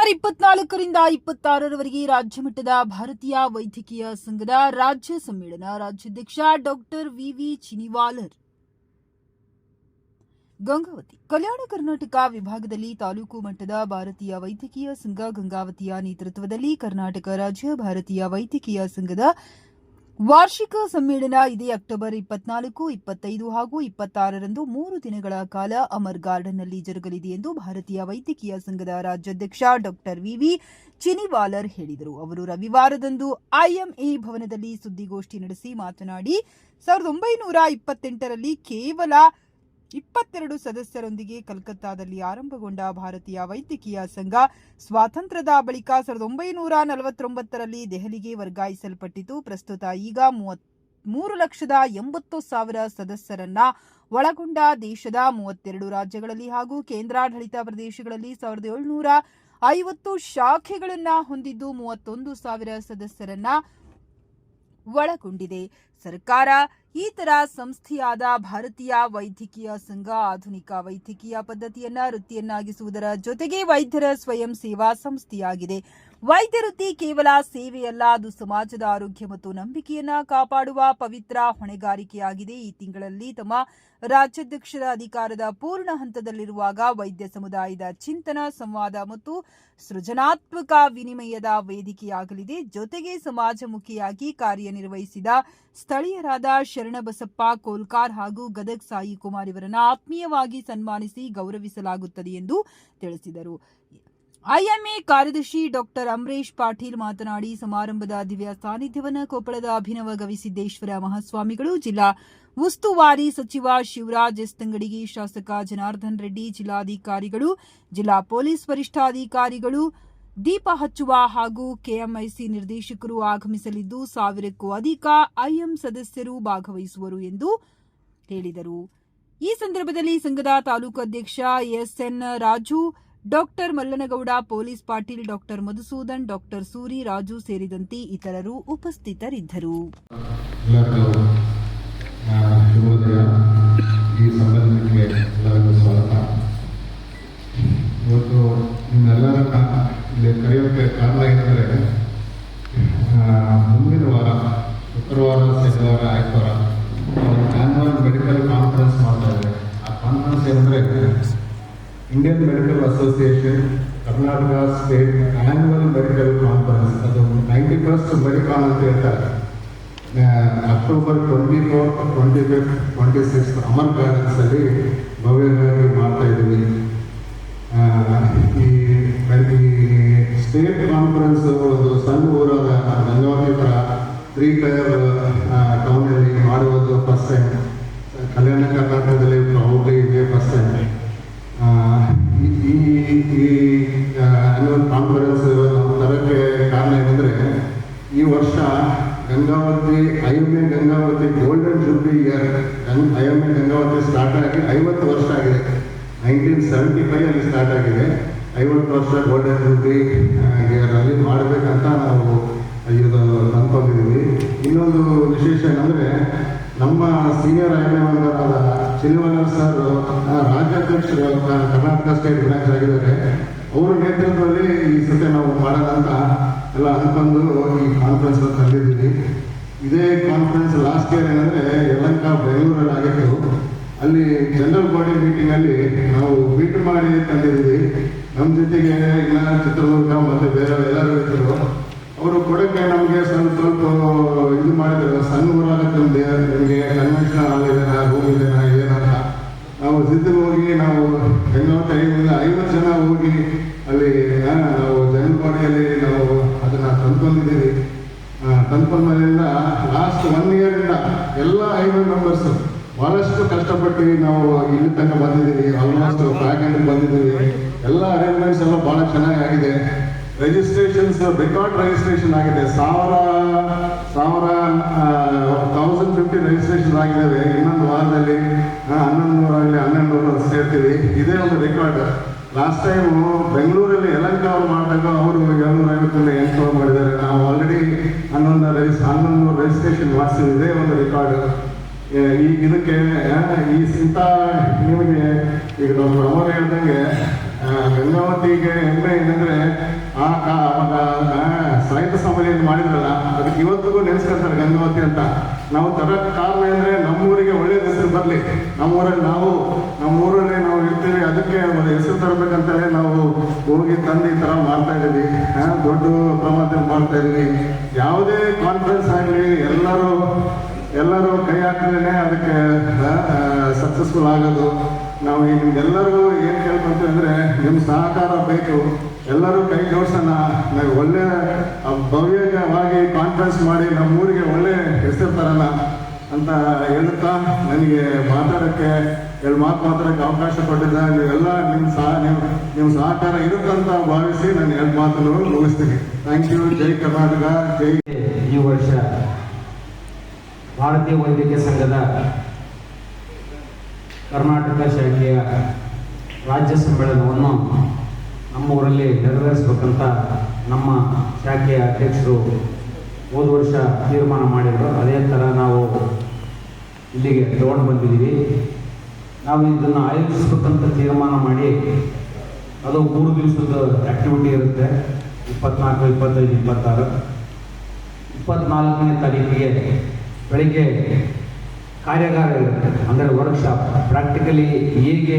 October ಇಪ್ಪತ್ನಾಲ್ಕರಿಂದ ಇಪ್ಪತ್ತಾರರವರೆಗೆ ರಾಜ್ಯ ಮಟ್ಟದ ಭಾರತೀಯ ವೈದ್ಯಕೀಯ ಸಂಘದ ರಾಜ್ಯ ಸಮ್ಮೇಳನ ರಾಜ್ಯಾಧ್ಯಕ್ಷ ಡಾಕ್ಟರ್ ವಿವಿ ಚಿನಿವಾಲರ್. ಗಂಗಾವತಿ, ಕಲ್ಯಾಣ ಕರ್ನಾಟಕ ವಿಭಾಗದಲ್ಲಿ ತಾಲೂಕು ಮಟ್ಟದ ಭಾರತೀಯ ವೈದ್ಯಕೀಯ ಸಂಘ ಗಂಗಾವತಿಯ ನೇತೃತ್ವದಲ್ಲಿ ಕರ್ನಾಟಕ ರಾಜ್ಯ ಭಾರತೀಯ ವೈದ್ಯಕೀಯ ಸಂಘದ ವಾರ್ಷಿಕ ಸಮ್ಮೇಳನ ಇದೇ ಅಕ್ಟೋಬರ್ ಇಪ್ಪತ್ನಾಲ್ಕು, ಇಪ್ಪತ್ತೈದು ಹಾಗೂ ಇಪ್ಪತ್ತಾರರಂದು ಮೂರು ದಿನಗಳ ಕಾಲ ಅಮರ್ ಗಾರ್ಡನ್ನಲ್ಲಿ ಜರುಗಲಿದೆ ಎಂದು ಭಾರತೀಯ ವೈದ್ಯಕೀಯ ಸಂಘದ ರಾಜ್ಯಾಧ್ಯಕ್ಷ ಡಾಕ್ಟರ್ ವಿವಿ ಚಿನಿವಾಲರ್ ಹೇಳಿದರು. ಅವರು ರವಿವಾರದಂದು ಐಎಂಎ ಭವನದಲ್ಲಿ ಸುದ್ದಿಗೋಷ್ಠಿ ನಡೆಸಿ ಮಾತನಾಡಿ, ಸಾವಿರದ ಒಂಬೈನೂರ ಇಪ್ಪತ್ತೆಂಟರಲ್ಲಿ ಕೇವಲ ಇಪ್ಪತ್ತೆರಡು ಸದಸ್ಯರೊಂದಿಗೆ ಕಲ್ಕತ್ತಾದಲ್ಲಿ ಆರಂಭಗೊಂಡ ಭಾರತೀಯ ವೈದ್ಯಕೀಯ ಸಂಘ ಸ್ವಾತಂತ್ರ್ಯದ ಬಳಿಕ ಸಾವಿರದ ಒಂಬೈನೂರ ನಲವತ್ತೊಂಬತ್ತರಲ್ಲಿ ದೆಹಲಿಗೆ ವರ್ಗಾಯಿಸಲ್ಪಟ್ಟಿತು. ಪ್ರಸ್ತುತ ಈಗ ಮೂವತ್ ಮೂರು ಲಕ್ಷದ ಎಂಬತ್ತು ಸಾವಿರ ಸದಸ್ಯರನ್ನ ಒಳಗೊಂಡ ದೇಶದ ಮೂವತ್ತೆರಡು ರಾಜ್ಯಗಳಲ್ಲಿ ಹಾಗೂ ಕೇಂದ್ರಾಡಳಿತ ಪ್ರದೇಶಗಳಲ್ಲಿ ಸಾವಿರದ ಏಳುನೂರ ಐವತ್ತು ಶಾಖೆಗಳನ್ನ ಹೊಂದಿದ್ದು ಮೂವತ್ತೊಂದು ಸಾವಿರ ಸದಸ್ಯರನ್ನ ಒಳಗೊಂಡಿದೆ. ಸರ್ಕಾರ ಈ ತರ ಸಂಸ್ಥೆಯಾದ ಭಾರತೀಯ ವೈದ್ಯಕೀಯ ಸಂಘ ಆಧುನಿಕ ವೈದ್ಯಕೀಯ ಪದ್ಧತಿಯನ್ನ ವೃತ್ತಿಯನ್ನಾಗಿಸುವುದರ ಜೊತೆಗೆ ವೈದ್ಯರ ಸ್ವಯಂ ಸೇವಾ ಸಂಸ್ಥೆಯಾಗಿದೆ. ವೈದ್ಯ ವೃತ್ತಿ ಕೇವಲ ಸೇವೆಯಲ್ಲ, ಅದು ಸಮಾಜದ ಆರೋಗ್ಯ ಮತ್ತು ನಂಬಿಕೆಯನ್ನ ಕಾಪಾಡುವ ಪವಿತ್ರ ಹೊಣೆಗಾರಿಕೆಯಾಗಿದೆ. ಈ ತಿಂಗಳಲ್ಲಿ ತಮ್ಮ ರಾಜ್ಯಾಧ್ಯಕ್ಷರ ಅಧಿಕಾರದ ಪೂರ್ಣ ಹಂತದಲ್ಲಿರುವಾಗ ವೈದ್ಯ ಸಮುದಾಯದ ಚಿಂತನ, ಸಂವಾದ ಮತ್ತು ಸೃಜನಾತ್ಮಕ ವಿನಿಮಯದ ವೇದಿಕೆಯಾಗಲಿದೆ. ಜೊತೆಗೆ ಸಮಾಜಮುಖಿಯಾಗಿ ಕಾರ್ಯನಿರ್ವಹಿಸಿದ ಸ್ಥಳೀಯರಾದ ಶರಣಬಸಪ್ಪ, ಕೋಲ್ಕಾರ್ ಹಾಗೂ ಗದಗ್ ಸಾಯಿ ಕುಮಾರ್ ಇವರನ್ನು ಆತ್ಮೀಯವಾಗಿ ಸನ್ಮಾನಿಸಿ ಗೌರವಿಸಲಾಗುತ್ತದೆ ಎಂದು ತಿಳಿಸಿದರು. ಐಎಂಎ ಕಾರ್ಯದರ್ಶಿ ಡಾಕ್ಟರ್ ಅಮರೇಶ್ ಪಾಟೀಲ್ ಮಾತನಾಡಿ, ಸಮಾರಂಭದ ದಿವ್ಯ ಸಾನ್ನಿಧ್ಯವನ್ನು ಕೊಪ್ಪಳದ ಅಭಿನವ ಗವಿಸಿದ್ದೇಶ್ವರ ಮಹಾಸ್ವಾಮಿಗಳು, ಜಿಲ್ಲಾ ಉಸ್ತುವಾರಿ ಸಚಿವ ಶಿವರಾಜ್ ಎಸ್ತಂಗಡಿಗಿ ಶಾಸಕ ಜನಾರ್ದನ್ ರೆಡ್ಡಿ, ಜಿಲ್ಲಾಧಿಕಾರಿಗಳು, ಜಿಲ್ಲಾ ಪೊಲೀಸ್ ವರಿಷ್ಠಾಧಿಕಾರಿಗಳು ದೀಪ ಹಚ್ಚುವ ಹಾಗೂ ಕೆಎಂಐಸಿ ನಿರ್ದೇಶಕರು ಆಗಮಿಸಲಿದ್ದು ಸಾವಿರಕ್ಕೂ ಅಧಿಕ ಐಎಂ ಸದಸ್ಯರು ಭಾಗವಹಿಸುವರು ಎಂದು ಹೇಳಿದರು. ಈ ಸಂದರ್ಭದಲ್ಲಿ ಸಂಘದ ತಾಲೂಕು ಅಧ್ಯಕ್ಷ SN Raju, doctor Mallanagouda, police Patil doctor Madhusudan, doctor Suri Raju ಸೇರಿದಂತೆ ಇತರರು ಉಪಸ್ಥಿತರಿದ್ದರು. ಈ ಸಂಬಂಧಕ್ಕೆ ಸ್ವಾಗತ. ಇವತ್ತು ನಿಮ್ಮೆಲ್ಲರೂ ಇಲ್ಲಿ ಕರೆಯೋಕ್ಕೆ ಕಾರಣ ಏನಂದರೆ ಮುಂದಿನ ವಾರ, ಶುಕ್ರವಾರ, ಶನಿವಾರ, ಆಯ್ತವಾರ ಆನ್ಯುವಲ್ ಮೆಡಿಕಲ್ ಕಾನ್ಫರೆನ್ಸ್ ಮಾಡ್ತಾ ಇದ್ದಾರೆ. ಆ ಕಾನ್ಫರೆನ್ಸ್ ಏನಂದರೆ Indian medical association Karnataka state annual medical conference ಅದು ನೈಂಟಿ ಫಸ್ಟ್ ಮೆಡಿಕಾನ್ ಅಂತ ಹೇಳ್ತಾರೆ. October twenty four twenty fifth twenty six Amar ಗಾರ್ಡನ್ಸಲ್ಲಿ ಭವ್ಯವಾಗಿ ಮಾಡ್ತಾ ಇದ್ದೀವಿ. ಈ ಸ್ಟೇಟ್ ಕಾನ್ಫರೆನ್ಸ್ ಒಂದು ಸಣ್ಣ ಊರಾದ ಗಂಗಾವತಿ ಹತ್ರ ತ್ರೀ ಟೈರ್ ಟೌನಲ್ಲಿ ಮಾಡುವುದು ಫಸ್ಟ್ ಟೈಮ್ ಕಲ್ಯಾಣ ಕರ್ನಾಟಕದಲ್ಲಿ ಪ್ರೌಢಿ ಇದೆ ಫಸ್ಟ್ ಟೈಮ್ ಈ ಈ ಆನ್ಯುವಲ್ ಕಾನ್ಫರೆನ್ಸ್ ನಮ್ಮ ತರಕ್ಕೆ ಕಾರಣ ಏನಂದರೆ, ಈ ವರ್ಷ Gangavathi I M A Gangavathi golden jubilee year M Gangavathi start ಆಗಿ ಐವತ್ತು ವರ್ಷ ಆಗಿದೆ. ನೈನ್ಟೀನ್ ಸೆವೆಂಟಿ ಫೈವ್ ಅಲ್ಲಿ ಸ್ಟಾರ್ಟ್ ಆಗಿದೆ. ಐವತ್ತು ವರ್ಷ ಗೋಲ್ಡನ್ ಜೂಬ್ಲಿ ಅಲ್ಲಿ ಮಾಡಬೇಕಂತ ನಾವು ಇದು ಅಂದ್ಕೊಂಡಿದ್ದೀವಿ ಇನ್ನೊಂದು ವಿಶೇಷ ಏನಂದರೆ, ನಮ್ಮ ಸೀನಿಯರ್ ಎ ಮೆಂಬರಾದ ಸರ್ ರಾಜ್ಯಾಧ್ಯಕ್ಷರು ಕರ್ನಾಟಕ ಸ್ಟೇಟ್ ಬ್ರಾಂಚ್ ಆಗಿದ್ದಾರೆ. ಅವರ ನೇತೃತ್ವದಲ್ಲಿ ಈ ಸತಿ ನಾವು ಮಾಡೋದಂತ ಎಲ್ಲ ಅಂದ್ಕೊಂಡು ಈ ಕಾನ್ಫರೆನ್ಸ್ ತಂದಿದ್ದೀವಿ. ಇದೇ ಕಾನ್ಫರೆನ್ಸ್ ಲಾಸ್ಟ್ ಇಯರ್ ಏನಂದ್ರೆ ಯಲಂಕ, ಬೆಂಗಳೂರಲ್ಲಿ ಆಗಿತ್ತು. ಅಲ್ಲಿ ಜನರಲ್ ಬಾಡಿ ಮೀಟಿಂಗ್ ಅಲ್ಲಿ ನಾವು ಮೀಟ್ ಮಾಡಿ ತಂದಿದ್ವಿ ನಮ್ಮ ಜೊತೆಗೆ ಇಲ್ಲ ಚಿತ್ರದುರ್ಗ ಮತ್ತೆ ಬೇರೆ ಎಲ್ಲರೂ ಇದ್ದರು ಅವರು ಕೊಡಕ್ಕೆ ನಮಗೆ ಸ್ವಲ್ಪ ಸ್ವಲ್ಪ ಇದು ಮಾಡಿದ್ರು ಸಣ್ಣ ಊರಾಗತ್ತೆ ನಿಮಗೆ ಕನ್ವೆನ್ಷನ್ ಹಾಲ್ ಇದೆಯಾ ರೂಮ್ ಇದೆಯಾ ಏನಂತ. ನಾವು ಸಿದ್ಧ ಹೋಗಿ ನಾವು ಬೆಂಗಳೂರು ಟೈಮಿಂದ ಐವತ್ತು ಜನ ಹೋಗಿ ಅಲ್ಲಿ ನಾವು ಜನರಲ್ ಬಾಡಿಯಲ್ಲಿ ನಾವು ಅದನ್ನ ತಂದ್ಕೊಂಡಿದ್ದೀವಿ. ತಂದ್ಕೊಂಡ್ಮೇಲಿಂದ ಲಾಸ್ಟ್ ಒನ್ ಇಯರಿಂದ ಎಲ್ಲ ಐವತ್ತು ಮೆಂಬರ್ಸ್ ಬಹಳಷ್ಟು ಕಷ್ಟಪಟ್ಟು ನಾವು ಇಲ್ಲಿ ತನಕ ಬಂದಿದ್ದೀವಿ. ಆಲ್ಮೋಸ್ಟ್ ಬ್ಯಾಕ್ ಬಂದಿದ್ದೀವಿ. ಎಲ್ಲ ಅರೇಂಜ್ಮೆಂಟ್ಸ್ ಎಲ್ಲ ಬಹಳ ಚೆನ್ನಾಗಿ ಆಗಿದೆ ರಿಜಿಸ್ಟ್ರೇಷನ್ಸ್ ರೆಕಾರ್ಡ್ ರಿಜಿಸ್ಟ್ರೇಷನ್ ಆಗಿದೆ. ಸಾವಿರ ಸಾವಿರ ತೌಸಂಡ್ ಫಿಫ್ಟಿ ರಿಜಿಸ್ಟ್ರೇಷನ್ ಆಗಿದ್ದಾವೆ. ಇನ್ನೊಂದು ವಾರದಲ್ಲಿ ಹನ್ನೊಂದು ನೂರಲ್ಲಿ ಹನ್ನೆರಡು ನೂರು ಸೇರ್ತೀವಿ. ಇದೇ ಒಂದು ರೆಕಾರ್ಡ್ ಲಾಸ್ಟ್ ಟೈಮ್ ಬೆಂಗಳೂರಲ್ಲಿ ಯಲಂಕ ಅವರು ಮಾಡಿದಾಗ ಅವರು ಏಳ್ನೂರ ಐವತ್ತರಿಂದ ಎಂಟು ಮಾಡಿದ್ದಾರೆ. ನಾವು ಆಲ್ರೆಡಿ ಹನ್ನೊಂದು ರಿಜಿಸ್ ಹನ್ನೊಂದು ರಿಜಿಸ್ಟ್ರೇಷನ್ ಮಾಡಿಸಿದ್ವಿ ಇದೇ ಒಂದು ರೆಕಾರ್ಡ್ ಇದಕ್ಕೆ ಈ ಇಂಥ ನಿಮಗೆ ಈಗ ನಮ್ಮ ಅಮರ್ ಹೇಳ್ದಂಗೆ ಗಂಗಾವತಿಗೆ ಹೆಮ್ಮೆ ಏನಂದ್ರೆ, ಆ ಅವಾಗ ಸಾಹಿತ್ಯ ಸಮಾಧಿಯನ್ನು ಮಾಡಿದ್ರಲ್ಲ, ಅದಕ್ಕೆ ಇವತ್ತಿಗೂ ನೆನೆಸ್ಕೊಳ್ತಾರೆ ಗಂಗಾವತಿ ಅಂತ. ನಾವು ತರ ಕಾರಣ ಅಂದ್ರೆ ನಮ್ಮೂರಿಗೆ ಒಳ್ಳೆ ಹೆಸರು ಬರಲಿ. ನಮ್ಮೂರಲ್ಲಿ ನಾವು ನಮ್ಮೂರಲ್ಲಿ ನಾವು ಇರ್ತೀವಿ, ಅದಕ್ಕೆ ಒಂದು ಹೆಸರು ತರಬೇಕಂತಲೇ ನಾವು ಹೋಗಿ ತಂದು ಈ ಥರ ಮಾಡ್ತಾ ಇದ್ದೀವಿ. ದೊಡ್ಡ ಪ್ರಮಾದ ಮಾಡ್ತಾ ಇದ್ದೀವಿ. ಯಾವುದೇ ಕಾನ್ಫರೆನ್ಸ್ ಆಗಲಿ, ಎಲ್ಲರೂ ಎಲ್ಲರೂ ಕೈ ಹಾಕಿದ್ರೆ ಅದಕ್ಕೆ ಸಕ್ಸಸ್ಫುಲ್ ಆಗೋದು. ನಾವು ಈ ನಿಮ್ಗೆಲ್ಲರೂ ಏನು ಕೇಳ್ಕೊಂತೀವಿ ಅಂದರೆ ನಿಮ್ಮ ಸಹಕಾರ ಬೇಕು. ಎಲ್ಲರೂ ಕೈ ಜೋಡಿಸೋಣ. ನಾವು ಒಳ್ಳೆ ಆ, ಭವ್ಯವಾಗಿ ಕಾನ್ಫರೆನ್ಸ್ ಮಾಡಿ ನಮ್ಮ ಊರಿಗೆ ಒಳ್ಳೆ ಹೆಸರು ತರೋಣ ಅಂತ ಹೇಳುತ್ತಾ ನನಗೆ ಮಾತಾಡೋಕ್ಕೆ ಎರಡು ಮಾತು ಮಾತಾಡೋಕ್ಕೆ ಅವಕಾಶ ಕೊಟ್ಟಿದ್ದ. ನೀವೆಲ್ಲ ನಿಮ್ಮ ಸಹ ನಿಮ್ಮ ನಿಮ್ಮ ಸಹಕಾರ ಇರುತ್ತಂತ ಭಾವಿಸಿ ನಾನು ಎರಡು ಮಾತನ್ನು ಮುಗಿಸ್ತೀನಿ. ಥ್ಯಾಂಕ್ ಯು ಜೈ ಕರ್ನಾಟಕ. ಜೈ ಈ ವರ್ಷ ಭಾರತೀಯ ವೈದ್ಯಕೀಯ ಸಂಘದ ಕರ್ನಾಟಕ ಶಾಖೆಯ ರಾಜ್ಯ ಸಮ್ಮೇಳನವನ್ನು ನಮ್ಮ ಊರಲ್ಲಿ ನೆರವೇರಿಸ್ಬೇಕಂತ ನಮ್ಮ ಶಾಖೆಯ ಅಧ್ಯಕ್ಷರು ಹೋದ ವರ್ಷ ತೀರ್ಮಾನ ಮಾಡಿದರು. ಅದೇ ಥರ ನಾವು ಇಲ್ಲಿಗೆ ತಗೊಂಡು ಬಂದಿದ್ದೀವಿ. ನಾವು ಇದನ್ನು ಆಯೋಜಿಸ್ಬೇಕಂತ ತೀರ್ಮಾನ ಮಾಡಿ ಅದು ಮೂರು ದಿವಸದ ಆ್ಯಕ್ಟಿವಿಟಿ ಇರುತ್ತೆ. ಇಪ್ಪತ್ನಾಲ್ಕು, ಇಪ್ಪತ್ತೈದು, ಇಪ್ಪತ್ತಾರು. ಇಪ್ಪತ್ನಾಲ್ಕನೇ ತಾರೀಕಿಗೆ ಬೆಳಿಗ್ಗೆ ಕಾರ್ಯಾಗಾರ ಇರುತ್ತೆ ಅಂದರೆ ವರ್ಕ್ಶಾಪ್ ಪ್ರಾಕ್ಟಿಕಲಿ ಹೇಗೆ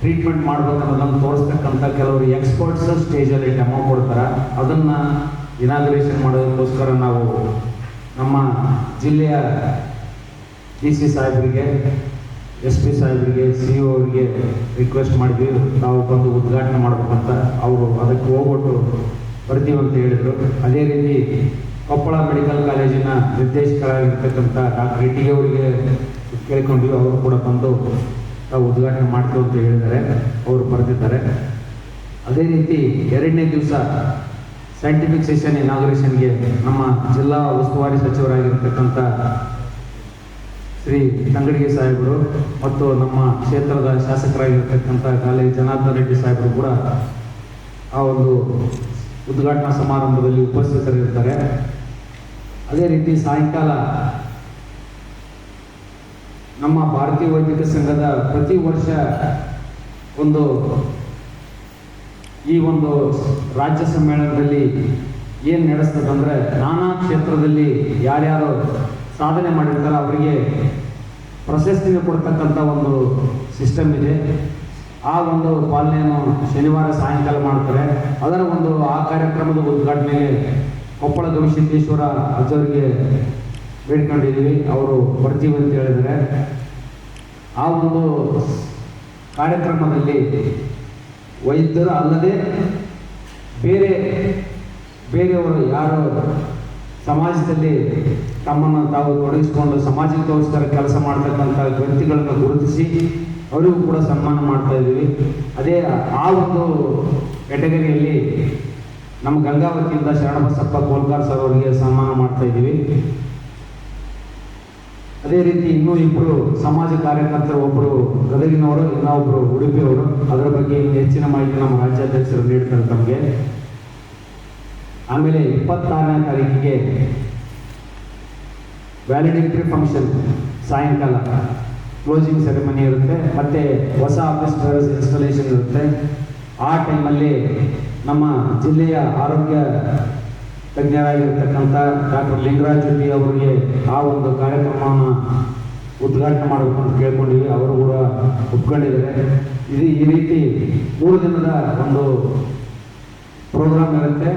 ಟ್ರೀಟ್ಮೆಂಟ್ ಮಾಡ್ಬೇಕು ಅನ್ನೋದನ್ನು ತೋರಿಸ್ತಕ್ಕಂಥ ಕೆಲವರು ಎಕ್ಸ್ಪರ್ಟ್ಸ್ ಸ್ಟೇಜಲ್ಲಿ ಡೆಮೋ ಕೊಡ್ತಾರೆ. ಅದನ್ನು ಇನಾಗ್ರೇಷನ್ ಮಾಡೋದಕ್ಕೋಸ್ಕರ ನಾವು ನಮ್ಮ ಜಿಲ್ಲೆಯ ಡಿ ಸಿ ಸಾಹೇಬರಿಗೆ ಎಸ್ ಪಿ ಸಾಹೇಬರಿಗೆ ಸಿ ಒ ಅವರಿಗೆ ರಿಕ್ವೆಸ್ಟ್ ಮಾಡಿದ್ವಿ. ನಾವು ಬಂದು ಉದ್ಘಾಟನೆ ಮಾಡಬೇಕಂತ ಅವರು ಅದಕ್ಕೆ ಹೋಗ್ಬಿಟ್ಟು ಅಂತ ಹೇಳಿದರು. ಅದೇ ರೀತಿ ಕೊಪ್ಪಳ ಮೆಡಿಕಲ್ ಕಾಲೇಜಿನ ನಿರ್ದೇಶಕರಾಗಿರ್ತಕ್ಕಂಥ ಡಾಕ್ಟರ್ ಇಟ್ಟಿಗೆ ಅವರಿಗೆ ಕೇಳ್ಕೊಂಡ್ವಿ. ಅವರು ಕೂಡ ಬಂದು ತಾವು ಉದ್ಘಾಟನೆ ಮಾಡ್ತೀವಿ ಅಂತ ಹೇಳಿದ್ದಾರೆ. ಅವರು ಬರೆದಿದ್ದಾರೆ. ಅದೇ ರೀತಿ ಎರಡನೇ ದಿವಸ ಸೈಂಟಿಫಿಕ್ ಸೆಷನ್ ಇನಾಗ್ರೇಷನ್ಗೆ ನಮ್ಮ ಜಿಲ್ಲಾ ಉಸ್ತುವಾರಿ ಸಚಿವರಾಗಿರ್ತಕ್ಕಂಥ ಶ್ರೀ ತಂಗಡಿಗೆ ಸಾಹೇಬರು ಮತ್ತು ನಮ್ಮ ಕ್ಷೇತ್ರದ ಶಾಸಕರಾಗಿರ್ತಕ್ಕಂಥ ಕಾಲೇಜ್ ಜನಾರ್ದನ್ ರೆಡ್ಡಿ ಸಾಹೇಬರು ಕೂಡ ಆ ಒಂದು ಉದ್ಘಾಟನಾ ಸಮಾರಂಭದಲ್ಲಿ ಉಪಸ್ಥಿತರಿರ್ತಾರೆ ಅದೇ ರೀತಿ ಸಾಯಂಕಾಲ ನಮ್ಮ ಭಾರತೀಯ ವೈದ್ಯಕೀಯ ಸಂಘದ ಪ್ರತಿ ವರ್ಷ ಒಂದು ಈ ಒಂದು ರಾಜ್ಯ ಸಮ್ಮೇಳನದಲ್ಲಿ ಏನು ನಡೆಸ್ತದಂದ್ರೆ ನಾನಾ ಕ್ಷೇತ್ರದಲ್ಲಿ ಯಾರ್ಯಾರು ಸಾಧನೆ ಮಾಡಿರ್ತಾರೆ ಅವರಿಗೆ ಪ್ರಶಸ್ತಿ ಕೊಡ್ತಕ್ಕಂಥ ಒಂದು ಸಿಸ್ಟಮ್ ಇದೆ. ಆ ಒಂದು ಪಾಲನೆಯನ್ನು ಶನಿವಾರ ಸಾಯಂಕಾಲ ಮಾಡ್ತಾರೆ. ಅದರ ಒಂದು ಆ ಕಾರ್ಯಕ್ರಮದ ಉದ್ಘಾಟನೆಗೆ ಕೊಪ್ಪಳ ಗವಿಸಿದ್ದೇಶ್ವರ ಅಜ್ಜವರಿಗೆ ಬೇಡ್ಕೊಂಡಿದ್ದೀವಿ. ಅವರು ಬರ್ತೀವಿ ಅಂತ ಹೇಳಿದರೆ ಆ ಒಂದು ಕಾರ್ಯಕ್ರಮದಲ್ಲಿ ವೈದ್ಯರು ಅಲ್ಲದೆ ಬೇರೆ ಬೇರೆಯವರು ಯಾರು ಸಮಾಜದಲ್ಲಿ ತಮ್ಮನ್ನು ತಾವು ತೊಡಗಿಸಿಕೊಂಡು ಸಮಾಜಕ್ಕೋಸ್ಕರ ಕೆಲಸ ಮಾಡ್ತಕ್ಕಂಥ ವ್ಯಕ್ತಿಗಳನ್ನು ಗುರುತಿಸಿ ಅವರಿಗೂ ಕೂಡ ಸನ್ಮಾನ ಮಾಡ್ತಾ ಇದ್ದೀವಿ. ಅದೇ ಆ ಒಂದು ಕೆಟಗರಿಯಲ್ಲಿ ನಮ್ಮ ಗಂಗಾವತಿಯಿಂದ ಶರಣಬಸಪ್ಪ ಕೋಲ್ಕಾರ್ ಸರ್ ಅವರಿಗೆ ಸನ್ಮಾನ ಮಾಡ್ತಾ ಇದ್ದೀವಿ. ಅದೇ ರೀತಿ ಇನ್ನೂ ಇಬ್ಬರು ಸಮಾಜ ಕಾರ್ಯಕರ್ತರು ಒಬ್ಬರು ಗದಗಿನವರು ಇನ್ನೊಬ್ಬರು ಉಡುಪಿಯವರು. ಅದರ ಬಗ್ಗೆ ಹೆಚ್ಚಿನ ಮಾಹಿತಿ ನಮ್ಮ ರಾಜ್ಯಾಧ್ಯಕ್ಷರು ನೀಡ್ತಾರೆ ತಮಗೆ. ಆಮೇಲೆ ಇಪ್ಪತ್ತಾರನೇ ತಾರೀಕಿಗೆ ವ್ಯಾಲಿಡೇಟರಿ ಫಂಕ್ಷನ್ ಸಾಯಂಕಾಲ. ಕ್ಲೋಸಿಂಗ್ ಸೆರೆಮನಿ ಇರುತ್ತೆ. ಮತ್ತೆ ಹೊಸ ಆಫೀಸ್ ಇನ್ಸ್ಟಾಲೇಷನ್ ಇರುತ್ತೆ. ಆ ಟೈಮಲ್ಲಿ ನಮ್ಮ ಜಿಲ್ಲೆಯ ಆರೋಗ್ಯ ತಜ್ಞರಾಗಿರ್ತಕ್ಕಂಥ ಡಾಕ್ಟರ್ ಲಿಂಗರಾಜ್ ಜೊತೆ ಅವರಿಗೆ ಆ ಒಂದು ಕಾರ್ಯಕ್ರಮವನ್ನು ಉದ್ಘಾಟನೆ ಮಾಡಬೇಕು ಅಂತ ಕೇಳ್ಕೊಂಡಿವಿ ಅವರು ಕೂಡ ಒಪ್ಕೊಂಡಿದ್ದಾರೆ. ಇದು ಈ ರೀತಿ ಮೂರು ದಿನದ ಒಂದು ಪ್ರೋಗ್ರಾಮ್ ಇರುತ್ತೆ.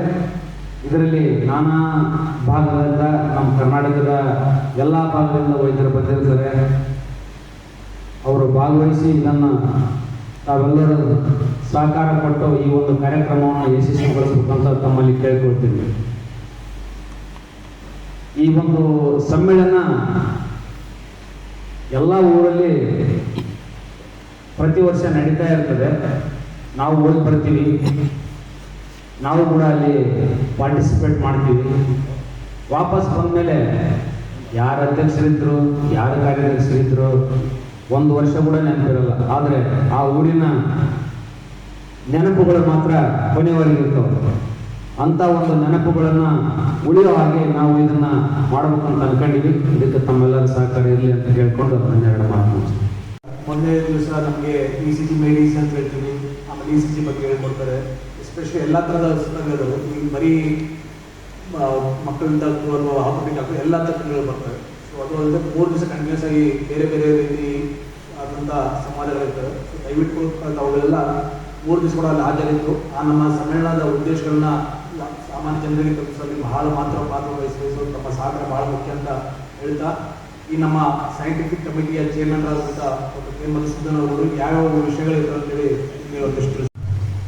ಇದರಲ್ಲಿ ನಾನಾ ಭಾಗದಿಂದ ನಮ್ಮ ಕರ್ನಾಟಕದ ಎಲ್ಲ ಭಾಗದಿಂದ ವೈದ್ಯರು ಬಂದಿರ್ತಾರೆ. ಅವರು ಭಾಗವಹಿಸಿ ಇದನ್ನು ತಾವೆಲ್ಲರೂ ಸಹಕಾರ ಕೊಟ್ಟು ಈ ಒಂದು ಕಾರ್ಯಕ್ರಮವನ್ನು ಯಶಸ್ವಿಗೊಳಿಸಬೇಕಂತ ತಮ್ಮಲ್ಲಿ ಕೇಳ್ಕೊಳ್ತೀನಿ. ಈ ಒಂದು ಸಮ್ಮೇಳನ ಎಲ್ಲ ಊರಲ್ಲಿ ಪ್ರತಿ ವರ್ಷ ನಡೀತಾ ಇರ್ತದೆ. ನಾವು ಹೋಗಿ ಬರ್ತೀವಿ. ನಾವು ಕೂಡ ಅಲ್ಲಿ ಪಾರ್ಟಿಸಿಪೇಟ್ ಮಾಡ್ತೀವಿ. ವಾಪಸ್ ಬಂದಮೇಲೆ ಯಾರ ಅಧ್ಯಕ್ಷರಿದ್ರು, ಯಾರ ಕಾರ್ಯದರ್ಶರಿದ್ರು, ಒಂದು ವರ್ಷ ಕೂಡ ನೆನಪಿರಲ್ಲ. ಆದರೆ ಆ ಊರಿನ ನೆನಪುಗಳು ಮಾತ್ರ ಕೊನೆಯವರೆಗಿರ್ತವೆ ಅಂತ ಒಂದು ನೆನಪುಗಳನ್ನು ಉಳಿಯೋ ಹಾಗೆ ನಾವು ಇದನ್ನ ಅಂತ ಅನ್ಕೊಂಡಿವಿ. ಇದಕ್ಕೆ ತಮ್ಮೆಲ್ಲರ ಸಹಕಾರ ಇರಲಿ ಅಂತ ಹೇಳ್ಕೊಂಡು ಹನ್ನೆರಡು ಮಾತು. ಮೊನ್ನೆ ದಿವಸ ನಮಗೆ ಇ ಸಿ ಜಿ ಮೇಡಿಸ್ ಅಂತ ಹೇಳ್ತೀವಿ. ಆಮೇಲೆ ಇ ಸಿ ಜಿ ಬಗ್ಗೆ ಹೇಳ್ಕೊಡ್ತಾರೆ. ಎಸ್ಪೆಷಲಿ ಎಲ್ಲ ಥರದ ಪುಸ್ತಕಗಳು ಈಗ ಬರೀ ಮಕ್ಕಳಿಂದ ಅಥವಾ ಆಪರೇಟಿಂಗ್ ಆಗ್ತದೆ ಎಲ್ಲ ತಜ್ಞಗಳು ಬರ್ತವೆ. ಸೊ ಅದು ಅಲ್ಲದೆ ಮೂರು ದಿವಸ ಕಂಟಿನ್ಯೂಸ್ ಆಗಿ ಬೇರೆ ಬೇರೆ ರೀತಿ ಆದಂಥ ಸಮಾಜಗಳಿರ್ತವೆ. ಸೊ ದಯವಿಟ್ಟು ಅವುಗಳೆಲ್ಲ ಮೂರು ದಿವಸ ಕೂಡ ಆ ನಮ್ಮ ಸಮ್ಮೇಳನದ ಉದ್ದೇಶಗಳನ್ನ ಸಾಮಾನ್ಯ ಜನರಿಗೆ ತಲುಪಿಸಲು ಬಹಳ ಮಾತ್ರ ಪಾತ್ರ ವಹಿಸಬೇಕು ತಮ್ಮ ಸಹಕಾರ ಬಹಳ ಮುಖ್ಯ ಅಂತ ಹೇಳ್ತಾ, ಈ ನಮ್ಮ ಸೈಂಟಿಫಿಕ್ ಕಮಿಟಿಯ ಚೇರ್ಮನ್ ಆದಂಥ ಡಾಕ್ಟರ್ ಕೆ. ಮಧುಸೂದನ್ ಅವರು ಯಾವ್ಯಾವ ವಿಷಯಗಳಿವೆ ಅಂತೇಳಿ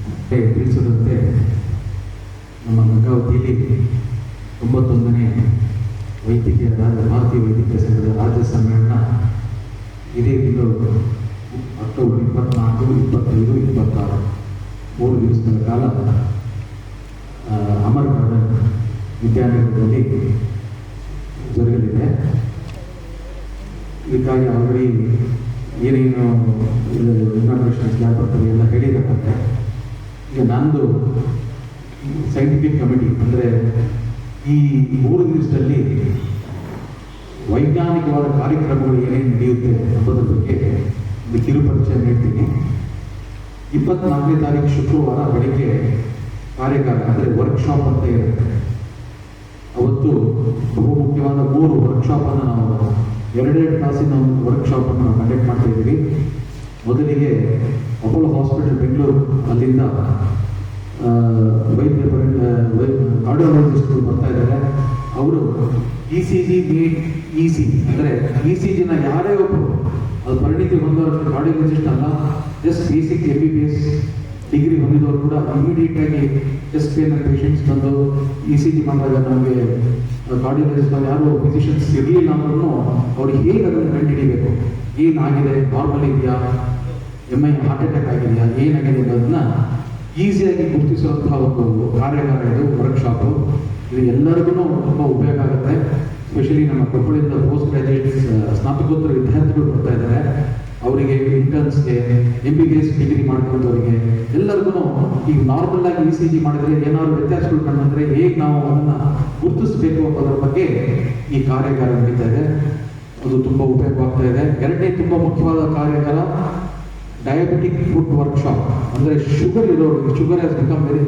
ಮತ್ತೆ ತಿಳಿಸಿದಂತೆ ನಮ್ಮ ಗಂಗಾವತಿಯಲ್ಲಿ ತೊಂಬತ್ತೊಂದನೇ ವೈದ್ಯಕೀಯ ಭಾರತೀಯ ವೈದ್ಯಕೀಯ ಸಂಘದ ರಾಜ್ಯ ಸಮ್ಮೇಳನ ಇದೇ ತಿಂಗಳು ಅಕ್ಟೋಬರ್ ಇಪ್ಪತ್ನಾಲ್ಕು, ಇಪ್ಪತ್ತೈದು, ಇಪ್ಪತ್ತಾರು. ಮೂರು ದಿವಸಗಳ ಕಾಲ ಅಮರ್ ಗಾರ್ಡನ್ ವಿದ್ಯಾನಗರದಲ್ಲಿ ಜರುಗಲಿದೆ. ಇದಕ್ಕಾಗಿ ಆಲ್ರೆಡಿ ಏನೇನು ಇನ್ಫಾರ್ಮೇಷನ್ ಯಾರು ಬರ್ತದೆ ಎಲ್ಲ ಹೇಳಿರತ್ತೆ ಈಗ ನಂದು ಸೈಂಟಿಫಿಕ್ ಕಮಿಟಿ ಅಂದರೆ ಈ ಮೂರು ದಿವಸದಲ್ಲಿ ವೈಜ್ಞಾನಿಕವಾದ ಕಾರ್ಯಕ್ರಮಗಳು ಏನೇನು ನಡೆಯುತ್ತೆ ಅನ್ನೋದ್ರ ಬಗ್ಗೆ ಒಂದು ಕಿರುಪರಿಚಯ ನೀಡ್ತೀನಿ ಇಪ್ಪತ್ನಾಲ್ಕನೇ ತಾರೀಕು ಶುಕ್ರವಾರ ಬೆಳಿಗ್ಗೆ ಕಾರ್ಯಕ್ರಮ ಅಂದರೆ ವರ್ಕ್ಶಾಪ್ ಅಂತ ಇರುತ್ತೆ. ಅವತ್ತು ಬಹು ಮುಖ್ಯವಾದ ಮೂರು ವರ್ಕ್ಶಾಪನ್ನು ನಾವು ಎರಡೆರಡು ತಾಸಿನ ಒಂದು ವರ್ಕ್ಶಾಪನ್ನು ನಾವು ಕಂಡಕ್ಟ್ ಮಾಡ್ತಾ ಇದ್ದೀವಿ. ಮೊದಲಿಗೆ ಅಪೋಲೋ ಹಾಸ್ಪಿಟಲ್ ಬೆಂಗಳೂರು, ಅಲ್ಲಿಂದ ವೈದ್ಯ ಕಾರ್ಡಿಯೋಲಜಿಸ್ಟ್ಗಳು ಬರ್ತಾ ಇದ್ದಾರೆ. ಅವರು E C G B E C ಅಂದರೆ ಇ ಸಿ ಜಿನ ಯಾರೇ ಒಬ್ಬರು ಅದು ಪರಿಣಿತಿ ಹೊಂದೋರು ಕಾರ್ಡಿಯಾಲಜಿಸ್ಟ್ ಅಲ್ಲ. Just basic M B B S degree ಹೊಂದಿದವರು ಕೂಡ ಇಮಿಡಿಯೇಟ್ ಆಗಿ ಚೆಸ್ಟ್ ಪೇನ್ ಪೇಷಂಟ್ಸ್ ಬಂದು ಇ ಸಿ ಜಿ ಮಾಡಿದಾಗ ನಮಗೆ ಕಾರ್ಡಿಯಾಲಜಿಸ್ಟ್ ಯಾರು ಫಿಸಿಷಿಯನ್ಸ್ ಇರಲಿಲ್ಲ ಅಂದ್ರೂ ಅವ್ರಿಗೆ ಹೇಗೆ ಅದನ್ನು ಕಂಡುಹಿಡಿಬೇಕು? ಏನಾಗಿದೆ? ನಾರ್ಮಲ್ ಇದೆಯಾ? ಎಂ ಐ ಹಾರ್ಟ್ ಅಟ್ಯಾಕ್ ಆಗಿದೆಯಾ? ಏನಾಗಿದೆ ಅನ್ನೋದನ್ನ ಈಸಿಯಾಗಿ ಗುರುತಿಸುವಂತಹ ಒಂದು ಕಾರ್ಯಾಗಾರ ಇದು ವರ್ಕ್ಶಾಪು ಇದು ಎಲ್ಲರಿಗೂ ತುಂಬ ಉಪಯೋಗ ಆಗುತ್ತೆ. ಸ್ಪೆಷಲಿ ನಮ್ಮ ಕೊಪ್ಪಳದಿಂದ ಪೋಸ್ಟ್ ಗ್ರಾಜುಯೇಟ್ಸ್ ಸ್ನಾತಕೋತ್ತರ ವಿದ್ಯಾರ್ಥಿಗಳು ಬರ್ತಾ ಇದ್ದಾರೆ. ಅವರಿಗೆ ಇಂಟರ್ನ್ಸ್ಗೆ M B B S degree ಮಾಡ್ಕೊಂಡವರಿಗೆ, ಎಲ್ಲರಿಗೂ ಈಗ ನಾರ್ಮಲ್ ಆಗಿ ಇ ಸಿ ಜಿ ಮಾಡಿದ್ರೆ ಏನಾದ್ರು ವ್ಯತ್ಯಾಸಗಳು ಕಂಡಂದ್ರೆ ಹೇಗೆ ನಾವು ಅದನ್ನ ಗುರುತಿಸಬೇಕು ಅನ್ನೋದ್ರ ಬಗ್ಗೆ ಈ ಕಾರ್ಯಾಗಾರ ನಡೀತಾ ಇದೆ. ಅದು ತುಂಬ ಉಪಯೋಗವಾಗ್ತಾ ಇದೆ. ಎರಡನೇ ತುಂಬ ಮುಖ್ಯವಾದ ಕಾರ್ಯಾಗಾರ ಡಯಾಬಿಟಿಕ್ ಫುಡ್ ವರ್ಕ್ಶಾಪ್ ಅಂದರೆ ಶುಗರ್ ಇರೋರಿಗೆ ಶುಗರ್ ಆಸ್ ಬಿಕಮ್ ವೆರಿ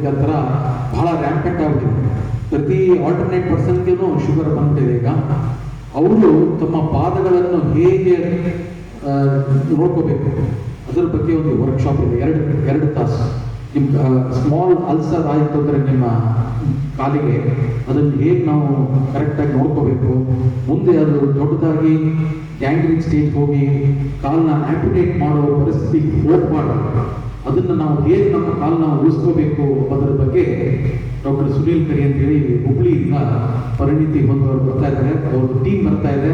ಬಹಳ ರ್ಯಾಂಪೆಂಟ್ ಆಗ್ಬಿಟ್ಟಿದೆ ಪ್ರತಿ ಆಲ್ಟರ್ನೇಟ್ ಪರ್ಸನ್ಗೂ ಶುಗರ್ ಬಂದ್ಬಿಟ್ಟಿದೆ ಈಗ. ಅವರು ತಮ್ಮ ಪಾದಗಳನ್ನು ಹೇಗೆ ನೋಡ್ಕೋಬೇಕು? ಅದರ ಬಗ್ಗೆ ಒಂದು ವರ್ಕ್ಶಾಪ್ ಇದೆ. ಎರಡು ಎರಡು ತಾಸು. ನಿಮ್ಮ ಸ್ಮಾಲ್ ಅಲ್ಸರ್ ಆಯಿತು ಅಂದರೆ ನಿಮ್ಮ ಕಾಲಿಗೆ ಅದನ್ನು ಹೇಗೆ ನಾವು ಕರೆಕ್ಟಾಗಿ ನೋಡ್ಕೋಬೇಕು? ಮುಂದೆ ಅದು ದೊಡ್ಡದಾಗಿ ಗ್ಯಾಂಗ್ರೀನ್ ಸ್ಟೇಜ್ ಹೋಗಿ ಕಾಲನ್ನ ಆಂಪಿಟೇಟ್ ಮಾಡೋ ಪರಿಸ್ಥಿತಿ ಹೋಗಬಾರ್ದು. ಅದನ್ನು ನಾವು ಹೇಗೆ ನಮ್ಮ ಕಾಲನ್ನ ಉಳಿಸ್ಕೋಬೇಕು ಅನ್ನೋದ್ರ ಬಗ್ಗೆ ಡಾಕ್ಟರ್ ಸುನೀಲ್ ಕರಿ ಅಂತೇಳಿ ಹುಬ್ಳಿಯಿಂದ ಪರಿಣಿತಿ ಹೊಂದವರು ಬರ್ತಾ ಇದ್ದಾರೆ. ಅವ್ರದ್ದು ಟೀಮ್ ಬರ್ತಾ ಇದೆ.